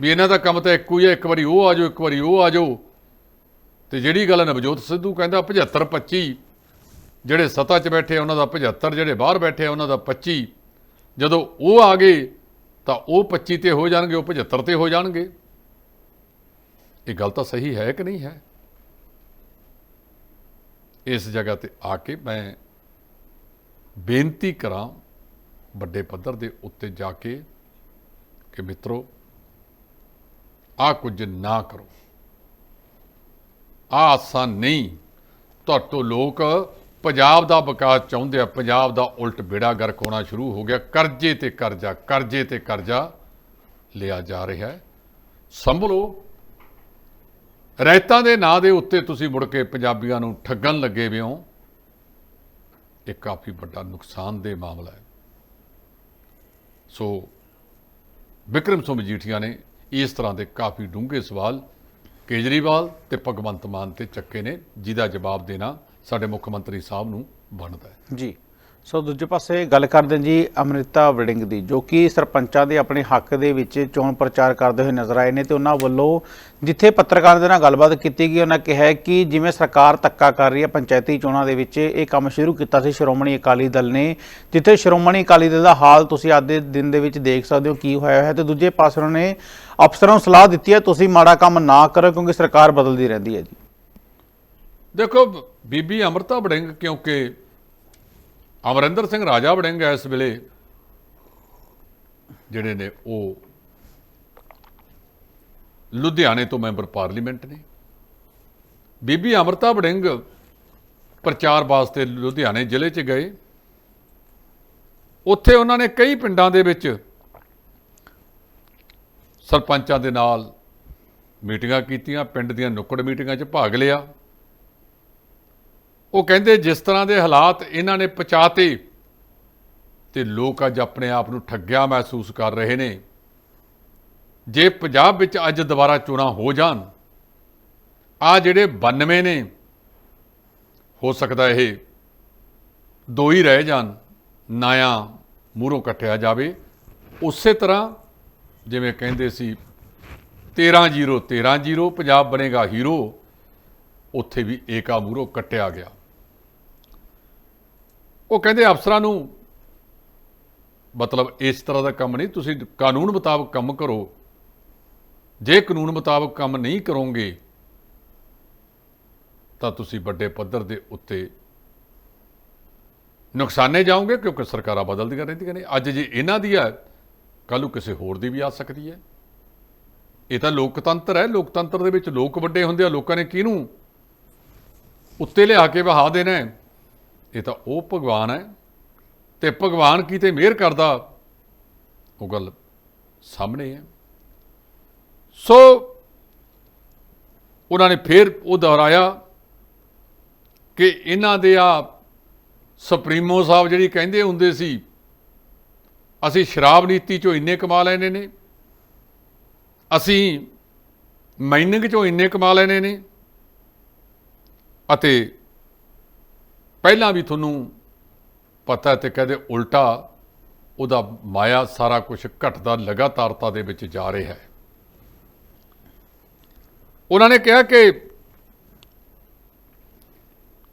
ਵੀ ਇਹਨਾਂ ਦਾ ਕੰਮ ਤਾਂ ਇੱਕੋ ਹੀ ਹੈ, ਇੱਕ ਵਾਰੀ ਉਹ ਆ ਜਾਓ, ਇੱਕ ਵਾਰੀ ਉਹ ਆ ਜਾਓ। ਤੇ ਜਿਹੜੀ ਗੱਲ ਨਵਜੋਤ ਸਿੱਧੂ ਕਹਿੰਦਾ 75 25 ਜਿਹੜੇ ਸੱਤਾ 'ਚ ਬੈਠੇ ਆ, ਉਹਨਾਂ ਦਾ 75 ਜਿਹੜੇ ਬਾਹਰ ਬੈਠੇ ਆ, ਉਹਨਾਂ ਦਾ 25 ਜਦੋਂ ਉਹ ਆ ਗਏ, ਤਾਂ ਉਹ 25 ਤੇ ਹੋ ਜਾਣਗੇ, ਉਹ 75 ਤੇ ਹੋ ਜਾਣਗੇ। ਇਹ ਗੱਲ ਤਾਂ ਸਹੀ ਹੈ ਕਿ ਨਹੀਂ ਹੈ? ਇਸ ਜਗ੍ਹਾ ਤੇ ਆ ਕੇ ਮੈਂ ਬੇਨਤੀ ਕਰਾਂ ਵੱਡੇ ਪੱਧਰ ਦੇ ਉੱਤੇ ਜਾ ਕੇ ਕਿ ਮਿੱਤਰੋ ਆ ਕੁਝ ਨਾ ਕਰੋ। ਆਹ ਆਸਾਂ ਨਹੀਂ। ਤੁਹਾਡੇ ਤੋਂ ਲੋਕ ਪੰਜਾਬ ਦਾ ਵਿਕਾਸ ਚਾਹੁੰਦੇ ਆ। ਪੰਜਾਬ ਦਾ ਉਲਟ ਬੇੜਾ ਗਰਕ ਹੋਣਾ ਸ਼ੁਰੂ ਹੋ ਗਿਆ। ਕਰਜ਼ੇ ਤੇ ਕਰਜ਼ਾ, ਕਰਜ਼ੇ ਤੇ ਕਰਜ਼ਾ ਲਿਆ ਜਾ ਰਿਹਾ ਹੈ। ਸੰਭਲੋ। ਰਾਇਤਾਂ ਦੇ ਨਾਂ ਦੇ ਉੱਤੇ ਤੁਸੀਂ ਮੁੜ ਕੇ ਪੰਜਾਬੀਆਂ ਨੂੰ ਠੱਗਣ ਲੱਗੇ ਵੇ ਇਹ ਕਾਫੀ ਵੱਡਾ ਨੁਕਸਾਨਦੇਹ ਮਾਮਲਾ ਹੈ। ਸੋ ਵਿਕਰਮ ਸਿੰਘ ਮਜੀਠੀਆ ਨੇ ਇਸ ਤਰ੍ਹਾਂ ਦੇ ਕਾਫੀ ਡੂੰਘੇ ਸਵਾਲ ਕੇਜਰੀਵਾਲ ਤੇ ਭਗਵੰਤ ਮਾਨ ਤੇ ਚੱਕੇ ਨੇ, ਜਿਹਦਾ ਜਵਾਬ ਦੇਣਾ ਸਾਡੇ ਮੁੱਖ ਮੰਤਰੀ ਸਾਹਿਬ ਨੂੰ ਬਣਦਾ ਹੈ। ਜੀ। ਸੋ ਦੂਜੇ ਪਾਸੇ ਗੱਲ ਕਰਦੇ ਜੀ ਅਮ੍ਰਿਤਾ ਵੜਿੰਗ ਦੀ, ਜੋ ਕਿ ਸਰਪੰਚਾਂ ਦੇ ਆਪਣੇ ਹੱਕ ਦੇ ਵਿੱਚ ਚੋਣ ਪ੍ਰਚਾਰ ਕਰਦੇ ਹੋਏ ਨਜ਼ਰ ਆਏ ਨੇ ਤੇ ਉਹਨਾਂ ਵੱਲੋਂ ਜਿੱਥੇ ਪੱਤਰਕਾਰਾਂ ਦੇ ਨਾਲ ਗੱਲਬਾਤ ਕੀਤੀ ਗਈ, ਉਹਨਾਂ ਕਿਹਾ ਕਿ ਜਿਵੇਂ ਸਰਕਾਰ ਤੱਕਾ ਕਰ ਰਹੀ ਹੈ, ਪੰਚਾਇਤੀ ਚੋਣਾਂ ਦੇ ਵਿੱਚ ਇਹ ਕੰਮ ਸ਼ੁਰੂ ਕੀਤਾ ਸੀ ਸ਼੍ਰੋਮਣੀ ਅਕਾਲੀ ਦਲ ਨੇ, ਜਿੱਥੇ ਸ਼੍ਰੋਮਣੀ ਅਕਾਲੀ ਦਲ ਦਾ ਹਾਲ ਤੁਸੀਂ ਅੱਜ ਦੇ ਦਿਨ ਦੇ ਵਿੱਚ ਦੇਖ ਸਕਦੇ ਹੋ ਕੀ ਹੋਇਆ ਹੈ ਤੇ ਦੂਜੇ ਪਾਸੇ ਉਹਨਾਂ ਨੇ ਅਫਸਰਾਂ ਨੂੰ ਸਲਾਹ ਦਿੱਤੀ ਹੈ, ਤੁਸੀਂ ਮਾੜਾ ਕੰਮ ਨਾ ਕਰੋ ਕਿਉਂਕਿ ਸਰਕਾਰ ਬਦਲਦੀ ਰਹਿੰਦੀ ਹੈ ਜੀ। ਦੇਖੋ, ਬੀਬੀ ਅਮਰਤਾ ਵੜਿੰਗ ਕਿਉਂਕਿ ਅਮਰਿੰਦਰ ਸਿੰਘ ਰਾਜਾ ਵੜਿੰਗ ਇਸ ਵੇਲੇ, ਜਿਹੜੇ ਨੇ ਉਹ ਲੁਧਿਆਣੇ ਤੋਂ ਮੈਂਬਰ ਪਾਰਲੀਮੈਂਟ ਨੇ। ਬੀਬੀ ਅਮਰਤਾ ਵੜਿੰਗ ਪ੍ਰਚਾਰ ਵਾਸਤੇ ਲੁਧਿਆਣੇ ਜ਼ਿਲ੍ਹੇ 'ਚ ਗਏ। ਉੱਥੇ ਉਹਨਾਂ ਨੇ ਕਈ ਪਿੰਡਾਂ ਦੇ ਵਿੱਚ ਸਰਪੰਚਾਂ ਦੇ ਨਾਲ ਮੀਟਿੰਗਾਂ ਕੀਤੀਆਂ, ਪਿੰਡ ਦੀਆਂ ਨੁੱਕੜ ਮੀਟਿੰਗਾਂ 'ਚ ਭਾਗ ਲਿਆ। ਉਹ ਕਹਿੰਦੇ ਜਿਸ ਤਰ੍ਹਾਂ ਦੇ ਹਾਲਾਤ ਇਹਨਾਂ ਨੇ ਪਹੁੰਚਾਤੇ ਤੇ ਲੋਕ ਅੱਜ ਆਪਣੇ ਆਪ ਨੂੰ ਠੱਗਿਆ ਮਹਿਸੂਸ ਕਰ ਰਹੇ ਨੇ। ਜੇ ਪੰਜਾਬ ਵਿੱਚ ਅੱਜ ਦੁਬਾਰਾ ਚੋਣਾਂ ਹੋ ਜਾਣ, ਆ ਜਿਹੜੇ 92 ਨੇ, ਹੋ ਸਕਦਾ ਇਹ ਦੋ ਹੀ ਰਹਿ ਜਾਣ ਨਾਇਆ ਮੂਹਰੋਂ ਕੱਟਿਆ ਜਾਵੇ। ਉਸੇ ਤਰ੍ਹਾਂ ਜਿਵੇਂ ਕਹਿੰਦੇ ਸੀ 13-0 13-0 ਪੰਜਾਬ ਬਣੇਗਾ ਹੀਰੋ, ਉੱਥੇ ਵੀ ਏਕਾ ਮੂਹਰੋਂ ਕੱਟਿਆ ਗਿਆ। ਉਹ ਕਹਿੰਦੇ ਅਫਸਰਾਂ ਨੂੰ, ਮਤਲਬ ਇਸ ਤਰ੍ਹਾਂ ਦਾ ਕੰਮ ਨਹੀਂ, ਤੁਸੀਂ ਕਾਨੂੰਨ ਮੁਤਾਬਕ ਕੰਮ ਕਰੋ। ਜੇ ਕਾਨੂੰਨ ਮੁਤਾਬਕ ਕੰਮ ਨਹੀਂ ਕਰੋਗੇ, ਤਾਂ ਤੁਸੀਂ ਵੱਡੇ ਪੱਧਰ ਦੇ ਉੱਤੇ ਨੁਕਸਾਨੇ ਜਾਓਗੇ, ਕਿਉਂਕਿ ਸਰਕਾਰਾਂ ਬਦਲਦੀਆਂ ਰਹਿੰਦੀਆਂ ਨੇ। ਅੱਜ ਜੇ ਇਹਨਾਂ ਦੀ ਹੈ, ਕੱਲ੍ਹ ਨੂੰ ਕਿਸੇ ਹੋਰ ਦੀ ਵੀ ਆ ਸਕਦੀ ਹੈ। ਇਹ ਤਾਂ ਲੋਕਤੰਤਰ ਹੈ, ਲੋਕਤੰਤਰ ਦੇ ਵਿੱਚ ਲੋਕ ਵੱਡੇ ਹੁੰਦੇ ਆ, ਲੋਕਾਂ ਨੇ ਕਿਹਨੂੰ ਉੱਤੇ ਲਿਆ ਕੇ ਵਹਾ ਦੇਣਾ ਹੈ? ਇਹ ਤਾਂ ਉਹ ਭਗਵਾਨ ਹੈ ਤੇ ਭਗਵਾਨ ਕੀਤੇ ਮਿਹਰ ਕਰਦਾ? ਉਹ ਗੱਲ ਸਾਹਮਣੇ ਹੈ। ਸੋ ਉਹਨਾਂ ਨੇ ਫਿਰ ਉਹ ਦੁਹਰਾਇਆ ਕਿ ਇਹਨਾਂ ਦੇ ਆ ਸੁਪਰੀਮੋ ਸਾਹਿਬ ਜਿਹੜੀ ਕਹਿੰਦੇ ਹੁੰਦੇ ਸੀ, ਅਸੀਂ ਸ਼ਰਾਬ ਨੀਤੀ ਚੋਂ ਇੰਨੇ ਕਮਾ ਲੈਣੇ ਨੇ, ਅਸੀਂ ਮਾਈਨਿੰਗ ਚੋਂ ਇੰਨੇ ਕਮਾ ਲੈਣੇ ਨੇ ਅਤੇ ਪਹਿਲਾਂ ਵੀ ਤੁਹਾਨੂੰ ਪਤਾ ਤੇ ਕਹਦੇ ਉਲਟਾ ਉਹਦਾ ਮਾਇਆ ਸਾਰਾ ਕੁਝ ਘਟਦਾ, ਲਗਾਤਾਰਤਾ ਦੇ ਵਿੱਚ ਜਾ ਰਿਹਾ ਹੈ। ਉਹਨਾਂ ਨੇ ਕਿਹਾ ਕਿ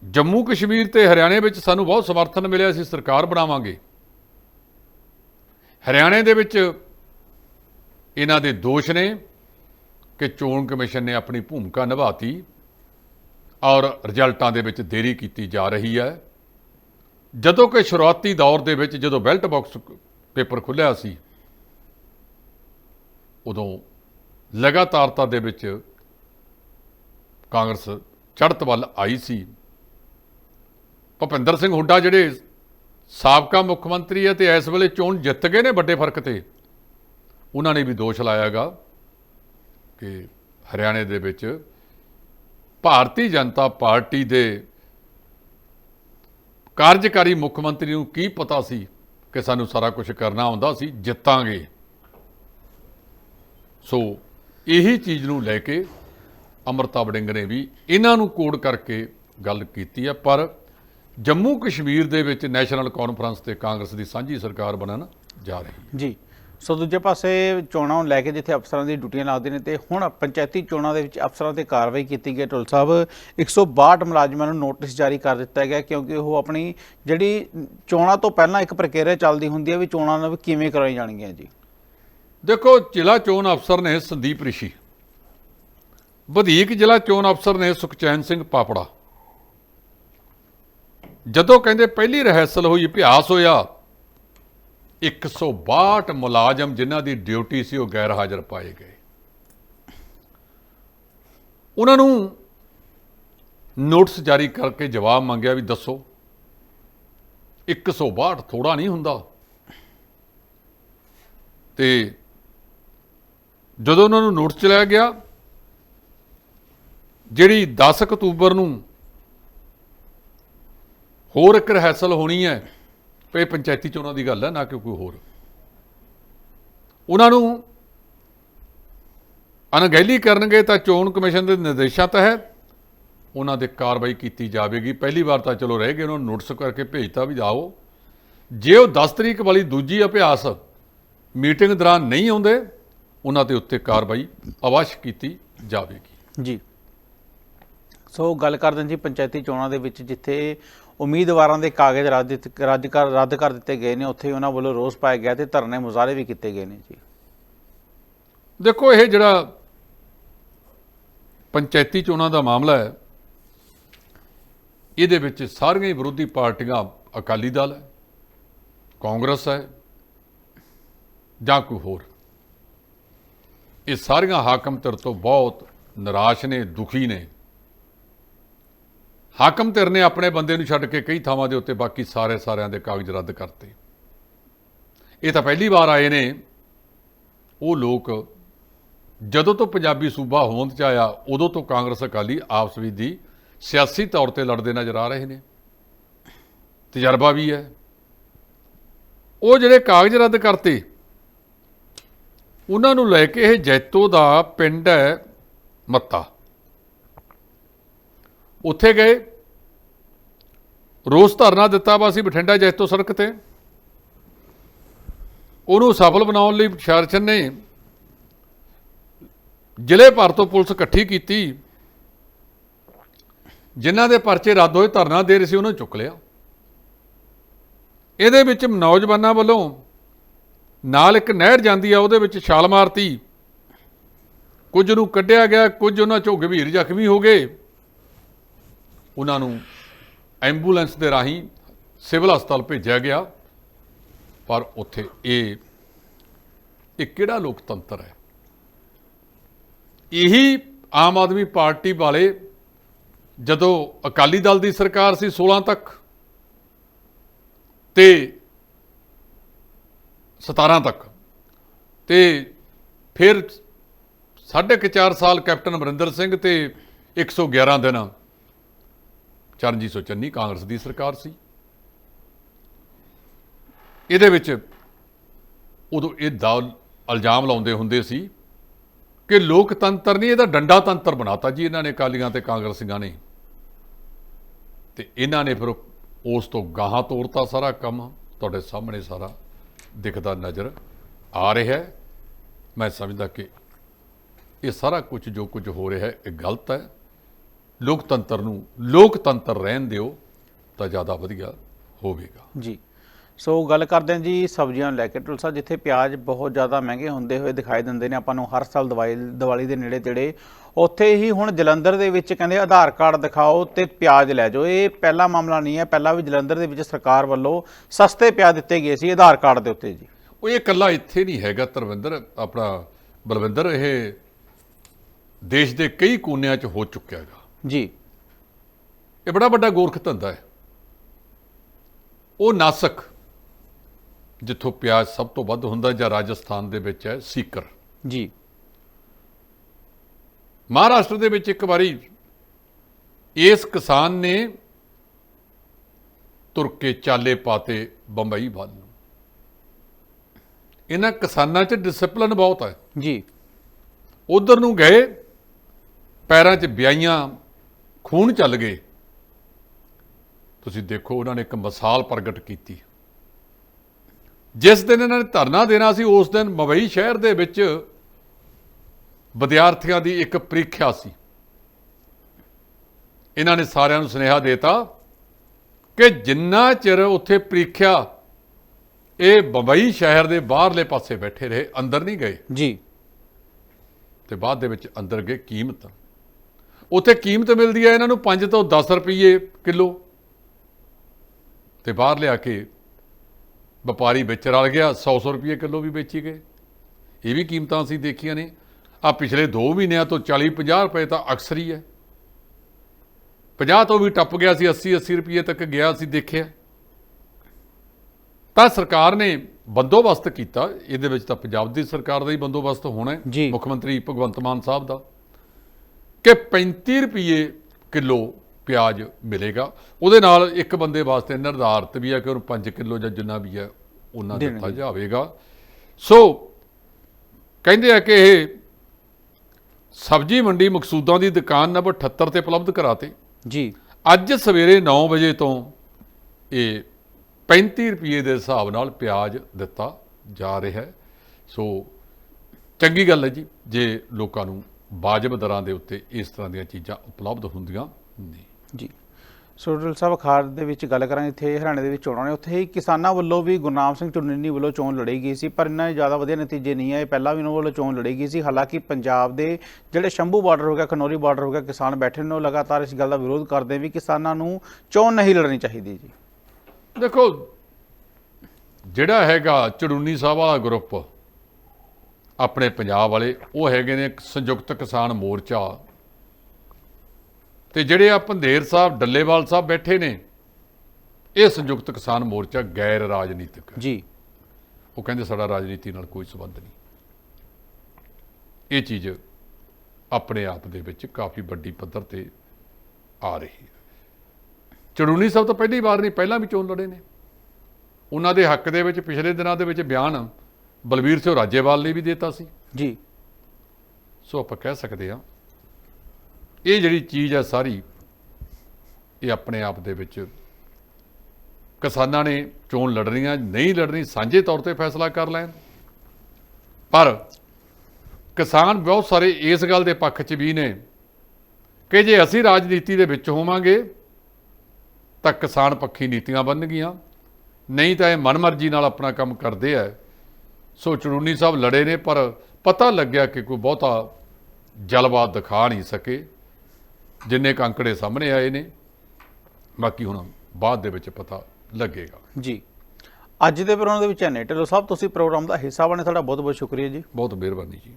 ਜੰਮੂ ਕਸ਼ਮੀਰ ਤੇ ਹਰਿਆਣੇ ਵਿੱਚ ਸਾਨੂੰ ਬਹੁਤ ਸਮਰਥਨ ਮਿਲਿਆ, ਅਸੀਂ ਸਰਕਾਰ ਬਣਾਵਾਂਗੇ। ਹਰਿਆਣੇ ਦੇ ਵਿੱਚ ਇਹਨਾਂ ਦੇ ਦੋਸ਼ ਨੇ ਕਿ ਚੋਣ ਕਮਿਸ਼ਨ ਨੇ ਆਪਣੀ ਭੂਮਿਕਾ ਨਿਭਾਤੀ। ਔਰ ਰਿਜ਼ਲਟਾਂ ਦੇ ਵਿੱਚ ਦੇਰੀ ਕੀਤੀ ਜਾ ਰਹੀ ਹੈ। ਜਦੋਂ ਕਿ ਸ਼ੁਰੂਆਤੀ ਦੌਰ ਦੇ ਵਿੱਚ ਜਦੋਂ ਬੈਲਟ ਬਾਕਸ ਪੇਪਰ ਖੁੱਲਿਆ ਸੀ, ਉਦੋਂ ਲਗਾਤਾਰਤਾ ਦੇ ਵਿੱਚ ਕਾਂਗਰਸ ਚੜ੍ਹਤ ਵੱਲ ਆਈ ਸੀ। ਭੁਪਿੰਦਰ ਸਿੰਘ ਹੁੱਡਾ ਜਿਹੜੇ ਸਾਬਕਾ ਮੁੱਖ ਮੰਤਰੀ ਹੈ ਤੇ ਇਸ ਵੇਲੇ ਚੋਣ ਜਿੱਤ ਗਏ ਨੇ ਵੱਡੇ ਫ਼ਰਕ ਤੇ, ਉਹਨਾਂ ਨੇ ਵੀ ਦੋਸ਼ ਲਾਇਆਗਾ ਕਿ ਹਰਿਆਣੇ ਦੇ ਵਿੱਚ ਭਾਰਤੀ ਜਨਤਾ ਪਾਰਟੀ ਦੇ ਕਾਰਜਕਾਰੀ ਮੁੱਖ ਮੰਤਰੀ ਨੂੰ ਕੀ ਪਤਾ ਸੀ ਕਿ ਸਾਨੂੰ ਸਾਰਾ ਕੁਝ ਕਰਨਾ ਹੁੰਦਾ ਸੀ, ਜਿੱਤਾਂਗੇ। ਸੋ ਇਹੀ ਚੀਜ਼ ਨੂੰ ਲੈ ਕੇ ਅਮਰਤਾ ਵੜਿੰਗ ਨੇ ਵੀ ਇਹਨਾਂ ਨੂੰ ਕੋਡ ਕਰਕੇ ਗੱਲ ਕੀਤੀ ਹੈ, ਪਰ ਜੰਮੂ ਕਸ਼ਮੀਰ ਦੇ ਵਿੱਚ ਨੈਸ਼ਨਲ ਕਾਨਫਰੰਸ ਤੇ ਕਾਂਗਰਸ ਦੀ ਸਾਂਝੀ ਸਰਕਾਰ ਬਣਨ ਜਾ ਰਹੀ ਹੈ। ਜੀ। ਸੋ ਦੂਜੇ ਪਾਸੇ ਚੋਣਾਂ ਨੂੰ ਲੈ ਕੇ ਜਿੱਥੇ ਅਫਸਰਾਂ ਦੀ ਡਿਊਟੀਆਂ ਲੱਗਦੇ ਨੇ ਤੇ ਹੁਣ ਪੰਚਾਇਤੀ ਚੋਣਾਂ ਦੇ ਵਿੱਚ ਅਫਸਰਾਂ ਤੇ ਕਾਰਵਾਈ ਕੀਤੀ ਗਈ ਹੈ। ਢੋਲ ਸਾਹਿਬ 162 ਮੁਲਾਜ਼ਮਾਂ ਨੂੰ ਨੋਟਿਸ ਜਾਰੀ ਕਰ ਦਿੱਤਾ ਗਿਆ ਕਿਉਂਕਿ ਉਹ ਆਪਣੀ ਜਿਹੜੀ ਚੋਣਾਂ ਤੋਂ ਪਹਿਲਾਂ ਇੱਕ ਪ੍ਰਕਿਰਿਆ ਚੱਲਦੀ ਹੁੰਦੀ ਹੈ ਵੀ ਚੋਣਾਂ ਨੂੰ ਕਿਵੇਂ ਕਰਾਈ ਜਾਣਗੀਆਂ ਜੀ ਦੇਖੋ, ਜ਼ਿਲ੍ਹਾ ਚੋਣ ਅਫਸਰ ਨੇ ਸੰਦੀਪ ਰਿਸ਼ੀ, ਵਧੀਕ ਜ਼ਿਲ੍ਹਾ ਚੋਣ ਅਫਸਰ ਨੇ ਸੁਖਚੈਨ ਸਿੰਘ ਪਾਪੜਾ ਜਦੋਂ ਕਹਿੰਦੇ ਪਹਿਲੀ ਰਿਹਰਸਲ ਹੋਈ, ਅਭਿਆਸ ਹੋਇਆ 162 ਮੁਲਾਜ਼ਮ ਜਿਨ੍ਹਾਂ ਦੀ ਡਿਊਟੀ ਸੀ ਉਹ ਗੈਰ ਹਾਜ਼ਰ ਪਾਏ ਗਏ। ਉਹਨਾਂ ਨੂੰ ਨੋਟਿਸ ਜਾਰੀ ਕਰਕੇ ਜਵਾਬ ਮੰਗਿਆ ਵੀ ਦੱਸੋ 162 ਥੋੜਾ ਨਹੀਂ ਹੁੰਦਾ। ਤੇ ਜਦੋਂ ਉਹਨਾਂ ਨੂੰ ਨੋਟਿਸ ਚਲਾਇਆ ਗਿਆ, ਜਿਹੜੀ 10 ਅਕਤੂਬਰ ਨੂੰ ਹੋਰ ਇੱਕ ਰਿਹਰਸਲ ਹੋਣੀ ਹੈ ਇਹ ਪੰਚਾਇਤੀ ਚੋਣਾਂ ਦੀ ਗੱਲ ਹੈ ਨਾ ਕਿ ਕੋਈ ਹੋਰ। ਉਹਨਾਂ ਨੂੰ ਅਣਗਹਿਲੀ ਕਰਨਗੇ ਤਾਂ ਚੋਣ ਕਮਿਸ਼ਨ ਦੇ ਨਿਰਦੇਸ਼ਾਂ ਤਹਿਤ ਉਹਨਾਂ ਦੇ ਕਾਰਵਾਈ ਕੀਤੀ ਜਾਵੇਗੀ। ਪਹਿਲੀ ਵਾਰ ਤਾਂ ਚਲੋ ਰਹਿ ਗਏ, ਉਹਨਾਂ ਨੂੰ ਨੋਟਿਸ ਕਰਕੇ ਭੇਜਤਾ ਵੀ ਜਾਓ। ਜੇ ਉਹ 10 ਤਰੀਕ ਵਾਲੀ ਦੂਜੀ ਅਭਿਆਸ ਮੀਟਿੰਗ ਦੌਰਾਨ ਨਹੀਂ ਆਉਂਦੇ, ਉਹਨਾਂ ਦੇ ਉੱਤੇ ਕਾਰਵਾਈ ਅਵਸ਼ ਕੀਤੀ ਜਾਵੇਗੀ। ਜੀ। ਸੋ ਗੱਲ ਕਰਦੇ ਹਾਂ ਜੀ ਪੰਚਾਇਤੀ ਚੋਣਾਂ ਦੇ ਵਿੱਚ, ਜਿੱਥੇ ਉਮੀਦਵਾਰਾਂ ਦੇ ਕਾਗਜ਼ ਰੱਦ ਦਿੱਤ- ਰੱਦ ਕਰ ਰੱਦ ਕਰ ਦਿੱਤੇ ਗਏ ਨੇ, ਉੱਥੇ ਉਹਨਾਂ ਵੱਲੋਂ ਰੋਸ ਪਾਇਆ ਗਿਆ ਤੇ ਧਰਨੇ ਮੁਜ਼ਾਹਰੇ ਵੀ ਕੀਤੇ ਗਏ ਨੇ ਜੀ। ਦੇਖੋ, ਇਹ ਜਿਹੜਾ ਪੰਚਾਇਤੀ ਚੋਣਾਂ ਦਾ ਮਾਮਲਾ ਹੈ, ਇਹਦੇ ਵਿੱਚ ਸਾਰੀਆਂ ਹੀ ਵਿਰੋਧੀ ਪਾਰਟੀਆਂ ਅਕਾਲੀ ਦਲ ਹੈ, ਕਾਂਗਰਸ ਹੈ, ਜਾਂ ਕੋਈ ਹੋਰ। ਇਹ ਸਾਰੀਆਂ ਹਾਕਮ ਧਿਰ ਤੋਂ ਬਹੁਤ ਨਿਰਾਸ਼ ਨੇ, ਦੁਖੀ ਨੇ। ਹਾਕਮ ਧਿਰ ਨੇ ਆਪਣੇ ਬੰਦੇ ਨੂੰ ਛੱਡ ਕੇ ਕਈ ਥਾਵਾਂ ਦੇ ਉੱਤੇ ਬਾਕੀ ਸਾਰੇ ਸਾਰਿਆਂ ਦੇ ਕਾਗਜ਼ ਰੱਦ ਕਰਤੇ। ਇਹ ਤਾਂ ਪਹਿਲੀ ਵਾਰ ਆਏ ਨੇ। ਉਹ ਲੋਕ ਜਦੋਂ ਤੋਂ ਪੰਜਾਬੀ ਸੂਬਾ ਹੋਂਦ ਚ ਆਇਆ, ਉਦੋਂ ਤੋਂ ਕਾਂਗਰਸ ਅਕਾਲੀ ਆਪਸ ਵਿੱਚ ਦੀ ਸਿਆਸੀ ਤੌਰ ਤੇ ਲੜਦੇ ਨਜ਼ਰ ਆ ਰਹੇ ਨੇ। ਤਜਰਬਾ ਵੀ ਹੈ। ਉਹ ਜਿਹੜੇ ਕਾਗਜ਼ ਰੱਦ ਕਰਤੇ, ਉਹਨਾਂ ਨੂੰ ਲੈ ਕੇ ਇਹ ਜੈਤੋ ਦਾ ਪਿੰਡ ਹੈ ਮੱਤਾ। ਉੱਥੇ ਗਏ, ਰੋਸ ਧਰਨਾ ਦਿੱਤਾ ਵਾ ਸੀ ਬਠਿੰਡਾ ਜੈਤੋ ਸੜਕ ਤੇ। ਉਹਨੂੰ ਸਫਲ ਬਣਾਉਣ ਲਈ ਪ੍ਰਸ਼ਾਸਨ ਨੇ ਜ਼ਿਲ੍ਹੇ ਭਰ ਤੋਂ ਪੁਲਿਸ ਇਕੱਠੀ ਕੀਤੀ। ਜਿਨ੍ਹਾਂ ਦੇ ਪਰਚੇ ਰੱਦ ਹੋਏ, ਧਰਨਾ ਦੇ ਰਹੇ ਸੀ, ਉਹਨਾਂ ਨੂੰ ਚੁੱਕ ਲਿਆ। ਇਹਦੇ ਵਿੱਚ ਨੌਜਵਾਨਾਂ ਵੱਲੋਂ ਨਾਲ ਇੱਕ ਨਹਿਰ ਜਾਂਦੀ ਆ, ਉਹਦੇ ਵਿੱਚ ਛਾਲ ਮਾਰਤੀ। ਕੁਝ ਨੂੰ ਕੱਢਿਆ ਗਿਆ, ਕੁਝ ਉਹਨਾਂ ਚੋਂ ਗੰਭੀਰ ਜ਼ਖਮੀ ਹੋ ਗਏ। ਉਹਨਾਂ ਨੂੰ ਐਂਬੂਲੈਂਸ ਦੇ ਰਾਹੀਂ ਸਿਵਲ ਹਸਪਤਾਲ ਭੇਜਿਆ ਗਿਆ। ਪਰ ਉੱਥੇ ਇਹ ਇਹ ਕਿਹੜਾ ਲੋਕਤੰਤਰ ਹੈ? ਇਹੀ ਆਮ ਆਦਮੀ ਪਾਰਟੀ ਵਾਲੇ ਜਦੋਂ ਅਕਾਲੀ ਦਲ ਦੀ ਸਰਕਾਰ ਸੀ 16 ਤੱਕ ਤੇ 17 ਤੱਕ ਤੇ ਫਿਰ ਸਾਢੇ ਕੁ ਚਾਰ ਸਾਲ ਕੈਪਟਨ ਅਮਰਿੰਦਰ ਸਿੰਘ ਤੇ 111 ਦਿਨ ਚਰਨਜੀਤ ਸੋ ਚੰਨੀ ਕਾਂਗਰਸ ਦੀ ਸਰਕਾਰ ਸੀ। ਇਹਦੇ ਵਿੱਚ ਉਦੋਂ ਇਹ ਦਾ ਇਲਜ਼ਾਮ ਲਾਉਂਦੇ ਹੁੰਦੇ ਸੀ ਕਿ ਲੋਕਤੰਤਰ ਨਹੀਂ, ਇਹਦਾ ਡੰਡਾ ਤੰਤਰ ਬਣਾਤਾ ਜੀ ਇਹਨਾਂ ਨੇ ਕਾਲੀਆਂ ਤੇ ਕਾਂਗਰਸੀਆਂ ਨੇ। ਤੇ ਇਹਨਾਂ ਨੇ ਫਿਰ ਉਸ ਤੋਂ ਗਾਹਾਂ ਤੋਰਤਾ ਸਾਰਾ ਕੰਮ। ਤੁਹਾਡੇ ਸਾਹਮਣੇ ਸਾਰਾ ਦਿਖਦਾ ਨਜ਼ਰ ਆ ਰਿਹਾ ਹੈ। ਮੈਂ ਸਮਝਦਾ ਕਿ ਇਹ ਸਾਰਾ ਕੁਝ ਜੋ ਕੁਝ ਹੋ ਰਿਹਾ ਹੈ, ਇਹ ਗਲਤ ਹੈ। ਲੋਕਤੰਤਰ ਨੂੰ ਲੋਕਤੰਤਰ ਰਹਿਣ ਦਿਓ ਤਾਂ ਜ਼ਿਆਦਾ ਵਧੀਆ ਹੋਵੇਗਾ। ਜੀ। ਸੋ ਗੱਲ ਕਰਦੇ ਹਾਂ ਜੀ ਸਬਜ਼ੀਆਂ ਨੂੰ ਲੈ ਕੇ। ਟੁਲਸਾ ਜਿੱਥੇ ਪਿਆਜ਼ ਬਹੁਤ ਜ਼ਿਆਦਾ ਮਹਿੰਗੇ ਹੁੰਦੇ ਹੋਏ ਦਿਖਾਈ ਦਿੰਦੇ ਨੇ ਆਪਾਂ ਨੂੰ ਹਰ ਸਾਲ ਦਵਾਈ ਦੀਵਾਲੀ ਦੇ ਨੇੜੇ ਤੇੜੇ ਉੱਥੇ ਹੀ ਹੁਣ ਜਲੰਧਰ ਦੇ ਵਿੱਚ ਕਹਿੰਦੇ ਆਧਾਰ ਕਾਰਡ ਦਿਖਾਓ ਤੇ ਪਿਆਜ਼ ਲੈ ਜਾਓ। ਇਹ ਪਹਿਲਾ ਮਾਮਲਾ ਨਹੀਂ ਹੈ ਪਹਿਲਾਂ ਵੀ ਜਲੰਧਰ ਦੇ ਵਿੱਚ ਸਰਕਾਰ ਵੱਲੋਂ ਸਸਤੇ ਪਿਆਜ਼ ਦਿੱਤੇ ਗਏ ਸੀ ਆਧਾਰ ਕਾਰਡ ਦੇ ਉੱਤੇ ਜੀ। ਉਹ ਇਹ ਇਕੱਲਾ ਇੱਥੇ ਨਹੀਂ ਹੈਗਾ ਧਰਮਿੰਦਰ ਆਪਣਾ ਬਲਵਿੰਦਰ ਇਹ ਦੇਸ਼ ਦੇ ਕਈ ਕੋਨਿਆਂ 'ਚ ਹੋ ਚੁੱਕਿਆ ਹੈਗਾ। ਜੀ। ਇਹ ਬੜਾ ਵੱਡਾ ਗੋਰਖ ਧੰਦਾ ਹੈ। ਉਹ ਨਾਸਕ ਜਿੱਥੋਂ ਪਿਆਜ਼ ਸਭ ਤੋਂ ਵੱਧ ਹੁੰਦਾ ਜਾਂ ਰਾਜਸਥਾਨ ਦੇ ਵਿੱਚ ਹੈ ਸੀਕਰ। ਜੀ। ਮਹਾਰਾਸ਼ਟਰ ਦੇ ਵਿੱਚ ਇੱਕ ਵਾਰੀ ਇਸ ਕਿਸਾਨ ਨੇ ਤੁਰ ਕੇ ਚਾਲੇ ਪਾਤੇ ਬੰਬਈ ਵੱਲ ਨੂੰ। ਇਹਨਾਂ ਕਿਸਾਨਾਂ 'ਚ ਡਿਸਪਲਿਨ ਬਹੁਤ ਹੈ। ਜੀ। ਉਧਰ ਨੂੰ ਗਏ ਪੈਰਾਂ 'ਚ ਵਿਆਈਆਂ ਖੂਨ ਚੱਲ ਗਏ। ਤੁਸੀਂ ਦੇਖੋ ਉਹਨਾਂ ਨੇ ਇੱਕ ਮਿਸਾਲ ਪ੍ਰਗਟ ਕੀਤੀ। ਜਿਸ ਦਿਨ ਇਹਨਾਂ ਨੇ ਧਰਨਾ ਦੇਣਾ ਸੀ ਉਸ ਦਿਨ ਮੁੰਬਈ ਸ਼ਹਿਰ ਦੇ ਵਿੱਚ ਵਿਦਿਆਰਥੀਆਂ ਦੀ ਇੱਕ ਪ੍ਰੀਖਿਆ ਸੀ। ਇਹਨਾਂ ਨੇ ਸਾਰਿਆਂ ਨੂੰ ਸੁਨੇਹਾ ਦੇਤਾ ਕਿ ਜਿੰਨਾ ਚਿਰ ਉੱਥੇ ਪ੍ਰੀਖਿਆ ਇਹ ਬੰਬਈ ਸ਼ਹਿਰ ਦੇ ਬਾਹਰਲੇ ਪਾਸੇ ਬੈਠੇ ਰਹੇ ਅੰਦਰ ਨਹੀਂ ਗਏ। ਜੀ। ਤੇ ਬਾਅਦ ਦੇ ਵਿੱਚ ਅੰਦਰ ਗਏ ਕੀਮਤ। ਉੱਥੇ ਕੀਮਤ ਮਿਲਦੀ ਹੈ ਇਹਨਾਂ ਨੂੰ 5 ਤੋਂ 10 ਰੁਪਏ ਕਿਲੋ। ਤੇ ਬਾਹਰ ਲਿਆ ਕੇ ਵਪਾਰੀ ਵਿੱਚ ਰਲ ਗਿਆ 100-100 ਰੁਪਏ ਕਿਲੋ ਵੀ ਵੇਚੀ ਗਏ। ਇਹ ਵੀ ਕੀਮਤਾਂ ਅਸੀਂ ਦੇਖੀਆਂ ਨੇ। ਆ ਪਿਛਲੇ 2 ਮਹੀਨਿਆਂ ਤੋਂ 40-50 ਰੁਪਏ ਤਾਂ ਅਕਸਰ ਹੀ ਹੈ। 50 ਤੋਂ ਵੀ ਟੱਪ ਗਿਆ ਸੀ 80 80 ਰੁਪਏ ਤੱਕ ਗਿਆ ਸੀ ਦੇਖਿਆ। ਤਾਂ ਸਰਕਾਰ ਨੇ ਬੰਦੋਬਸਤ ਕੀਤਾ। ਇਹਦੇ ਵਿੱਚ ਤਾਂ ਪੰਜਾਬ ਦੀ ਸਰਕਾਰ ਦਾ ਹੀ ਬੰਦੋਬਸਤ ਹੋਣਾ ਹੈ। ਮੁੱਖ ਮੰਤਰੀ ਭਗਵੰਤ ਮਾਨ ਸਾਹਿਬ ਦਾ। ਕਿ 35 ਰੁਪਏ ਕਿਲੋ ਪਿਆਜ਼ ਮਿਲੇਗਾ। ਉਹਦੇ ਨਾਲ ਇੱਕ ਬੰਦੇ ਵਾਸਤੇ ਨਿਰਧਾਰਤ ਵੀ ਹੈ ਕਿ ਉਹਨੂੰ 5 ਕਿਲੋ ਜਾਂ ਜਿੰਨਾ ਵੀ ਹੈ ਉਹਨਾਂ ਦਿੱਤਾ। ਜਾਵੇਗਾ। ਸੋ ਕਹਿੰਦੇ ਆ ਕਿ ਇਹ ਸਬਜੀ ਮੰਡੀ ਮਕਸੂਦਾਂ ਦੀ ਦੁਕਾਨ ਨੰਬਰ 78 ਤੇ ਉਪਲਬਧ ਕਰਾਤੇ। ਜੀ। ਅੱਜ ਸਵੇਰੇ 9 ਵਜੇ ਤੋਂ ਇਹ 35 ਰੁਪਏ ਦੇ ਹਿਸਾਬ ਨਾਲ ਪਿਆਜ਼ ਦਿੱਤਾ ਜਾ ਰਿਹਾ ਹੈ। ਸੋ ਚੰਗੀ ਗੱਲ ਹੈ ਜੀ ਜੇ ਲੋਕਾਂ ਨੂੰ ਵਾਜਬ ਦਰਾਂ ਦੇ ਉੱਤੇ ਇਸ ਤਰ੍ਹਾਂ ਦੀਆਂ ਚੀਜ਼ਾਂ ਉਪਲਬਧ ਹੁੰਦੀਆਂ ਨੇ। ਜੀ। ਸੋ ਡਾਕਟਰ ਸਾਹਿਬ ਅਖਾੜ ਦੇ ਵਿੱਚ ਗੱਲ ਕਰਾਂਗੇ ਇੱਥੇ ਹਰਿਆਣੇ ਦੇ ਵਿੱਚ ਚੋਣਾਂ ਨੇ। ਉੱਥੇ ਹੀ ਕਿਸਾਨਾਂ ਵੱਲੋਂ ਵੀ ਗੁਰਨਾਮ ਸਿੰਘ ਚੁੰਨੀ ਵੱਲੋਂ ਚੋਣ ਲੜੀ ਗਈ ਸੀ ਪਰ ਇੰਨਾ ਜ਼ਿਆਦਾ ਵਧੀਆ ਨਤੀਜੇ ਨਹੀਂ ਆਏ। ਪਹਿਲਾਂ ਵੀ ਉਹਨਾਂ ਵੱਲੋਂ ਚੋਣ ਲੜੀ ਗਈ ਸੀ। ਹਾਲਾਂਕਿ ਪੰਜਾਬ ਦੇ ਜਿਹੜੇ ਸ਼ੰਭੂ ਬਾਰਡਰ ਹੋ ਗਿਆ ਖਨੌਰੀ ਬਾਰਡਰ ਹੋ ਗਿਆ ਕਿਸਾਨ ਬੈਠੇ ਨੇ ਉਹ ਲਗਾਤਾਰ ਇਸ ਗੱਲ ਦਾ ਵਿਰੋਧ ਕਰਦੇ ਵੀ ਕਿਸਾਨਾਂ ਨੂੰ ਚੋਣ ਨਹੀਂ ਲੜਨੀ ਚਾਹੀਦੀ ਜੀ। ਦੇਖੋ ਜਿਹੜਾ ਹੈਗਾ ਚੜੂਨੀ ਸਾਹਿਬ ਵਾਲਾ ਗਰੁੱਪ ਆਪਣੇ ਪੰਜਾਬ ਵਾਲੇ ਉਹ ਹੈਗੇ ਨੇ ਸੰਯੁਕਤ ਕਿਸਾਨ ਮੋਰਚਾ। ਤੇ ਜਿਹੜੇ ਆ ਪੰਧੇਰ ਸਾਹਿਬ ਡੱਲੇਵਾਲ ਸਾਹਿਬ ਬੈਠੇ ਨੇ ਇਹ ਸੰਯੁਕਤ ਕਿਸਾਨ ਮੋਰਚਾ ਗੈਰ ਰਾਜਨੀਤਿਕ ਹੈ। ਜੀ। ਉਹ ਕਹਿੰਦੇ ਸਾਡਾ ਰਾਜਨੀਤੀ ਨਾਲ ਕੋਈ ਸਬੰਧ ਨਹੀਂ। ਇਹ ਚੀਜ਼ ਆਪਣੇ ਆਪ ਦੇ ਵਿੱਚ ਕਾਫੀ ਵੱਡੀ ਪੱਧਰ ਤੇ ਆ ਰਹੀ ਹੈ। ਚੜੂਨੀ ਸਾਹਿਬ ਤਾਂ ਪਹਿਲੀ ਵਾਰ ਨਹੀਂ ਪਹਿਲਾਂ ਵੀ ਚੋਣ ਲੜੇ ਨੇ। ਉਹਨਾਂ ਦੇ ਹੱਕ ਦੇ ਵਿੱਚ ਪਿਛਲੇ ਦਿਨਾਂ ਦੇ ਵਿੱਚ ਬਿਆਨ ਬਲਬੀਰ ਸਿੰਘ ਰਾਜੇਵਾਲ ਨੇ ਵੀ ਦਿੱਤਾ ਸੀ। ਜੀ। ਸੋ ਆਪਾਂ ਕਹਿ ਸਕਦੇ ਹਾਂ ਇਹ ਜਿਹੜੀ ਚੀਜ਼ ਹੈ ਸਾਰੀ ਇਹ ਆਪਣੇ ਆਪ ਦੇ ਵਿੱਚ ਕਿਸਾਨਾਂ ਨੇ ਚੋਣ ਲੜਨੀਆਂ ਨਹੀਂ ਲੜਨੀ ਸਾਂਝੇ ਤੌਰ ਤੇ ਫੈਸਲਾ ਕਰ ਲੈਣ। ਪਰ ਕਿਸਾਨ ਬਹੁਤ ਸਾਰੇ ਇਸ ਗੱਲ ਦੇ ਪੱਖ 'ਚ ਵੀ ਨੇ ਕਿ ਜੇ ਅਸੀਂ ਰਾਜਨੀਤੀ ਦੇ ਵਿੱਚ ਹੋਵਾਂਗੇ ਤਾਂ ਕਿਸਾਨ ਪੱਖੀ ਨੀਤੀਆਂ ਬਣਨਗੀਆਂ। ਨਹੀਂ ਤਾਂ ਇਹ ਮਨਮਰਜ਼ੀ ਨਾਲ ਆਪਣਾ ਕੰਮ ਕਰਦੇ ਆ। ਸੋ ਚੜੂਨੀ ਸਾਹਿਬ ਲੜੇ ਨੇ ਪਰ ਪਤਾ ਲੱਗਿਆ ਕਿ ਕੋਈ ਬਹੁਤਾ ਜਲਵਾ ਦਿਖਾ ਨਹੀਂ ਸਕੇ ਜਿੰਨੇ ਕੁ ਅੰਕੜੇ ਸਾਹਮਣੇ ਆਏ ਨੇ। ਬਾਕੀ ਹੁਣ ਬਾਅਦ ਦੇ ਵਿੱਚ ਪਤਾ ਲੱਗੇਗਾ। ਜੀ। ਅੱਜ ਦੇ ਪ੍ਰੋਗਰਾਮ ਦੇ ਵਿੱਚ ਐਨੇ ਢਿੱਲੋਂ ਸਾਹਿਬ ਤੁਸੀਂ ਪ੍ਰੋਗਰਾਮ ਦਾ ਹਿੱਸਾ ਬਣੇ ਤੁਹਾਡਾ ਬਹੁਤ ਬਹੁਤ ਸ਼ੁਕਰੀਆ ਜੀ। ਬਹੁਤ ਮਿਹਰਬਾਨੀ ਜੀ।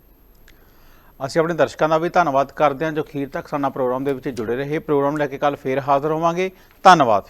ਅਸੀਂ ਆਪਣੇ ਦਰਸ਼ਕਾਂ ਦਾ ਵੀ ਧੰਨਵਾਦ ਕਰਦੇ ਹਾਂ ਜੋ ਅਖੀਰ ਤੱਕ ਸਾਡਾ ਪ੍ਰੋਗਰਾਮ ਦੇ ਵਿੱਚ ਜੁੜੇ ਰਹੇ। ਪ੍ਰੋਗਰਾਮ ਲੈ ਕੇ ਕੱਲ ਫੇਰ ਹਾਜ਼ਰ ਹੋਵਾਂਗੇ। ਧੰਨਵਾਦ।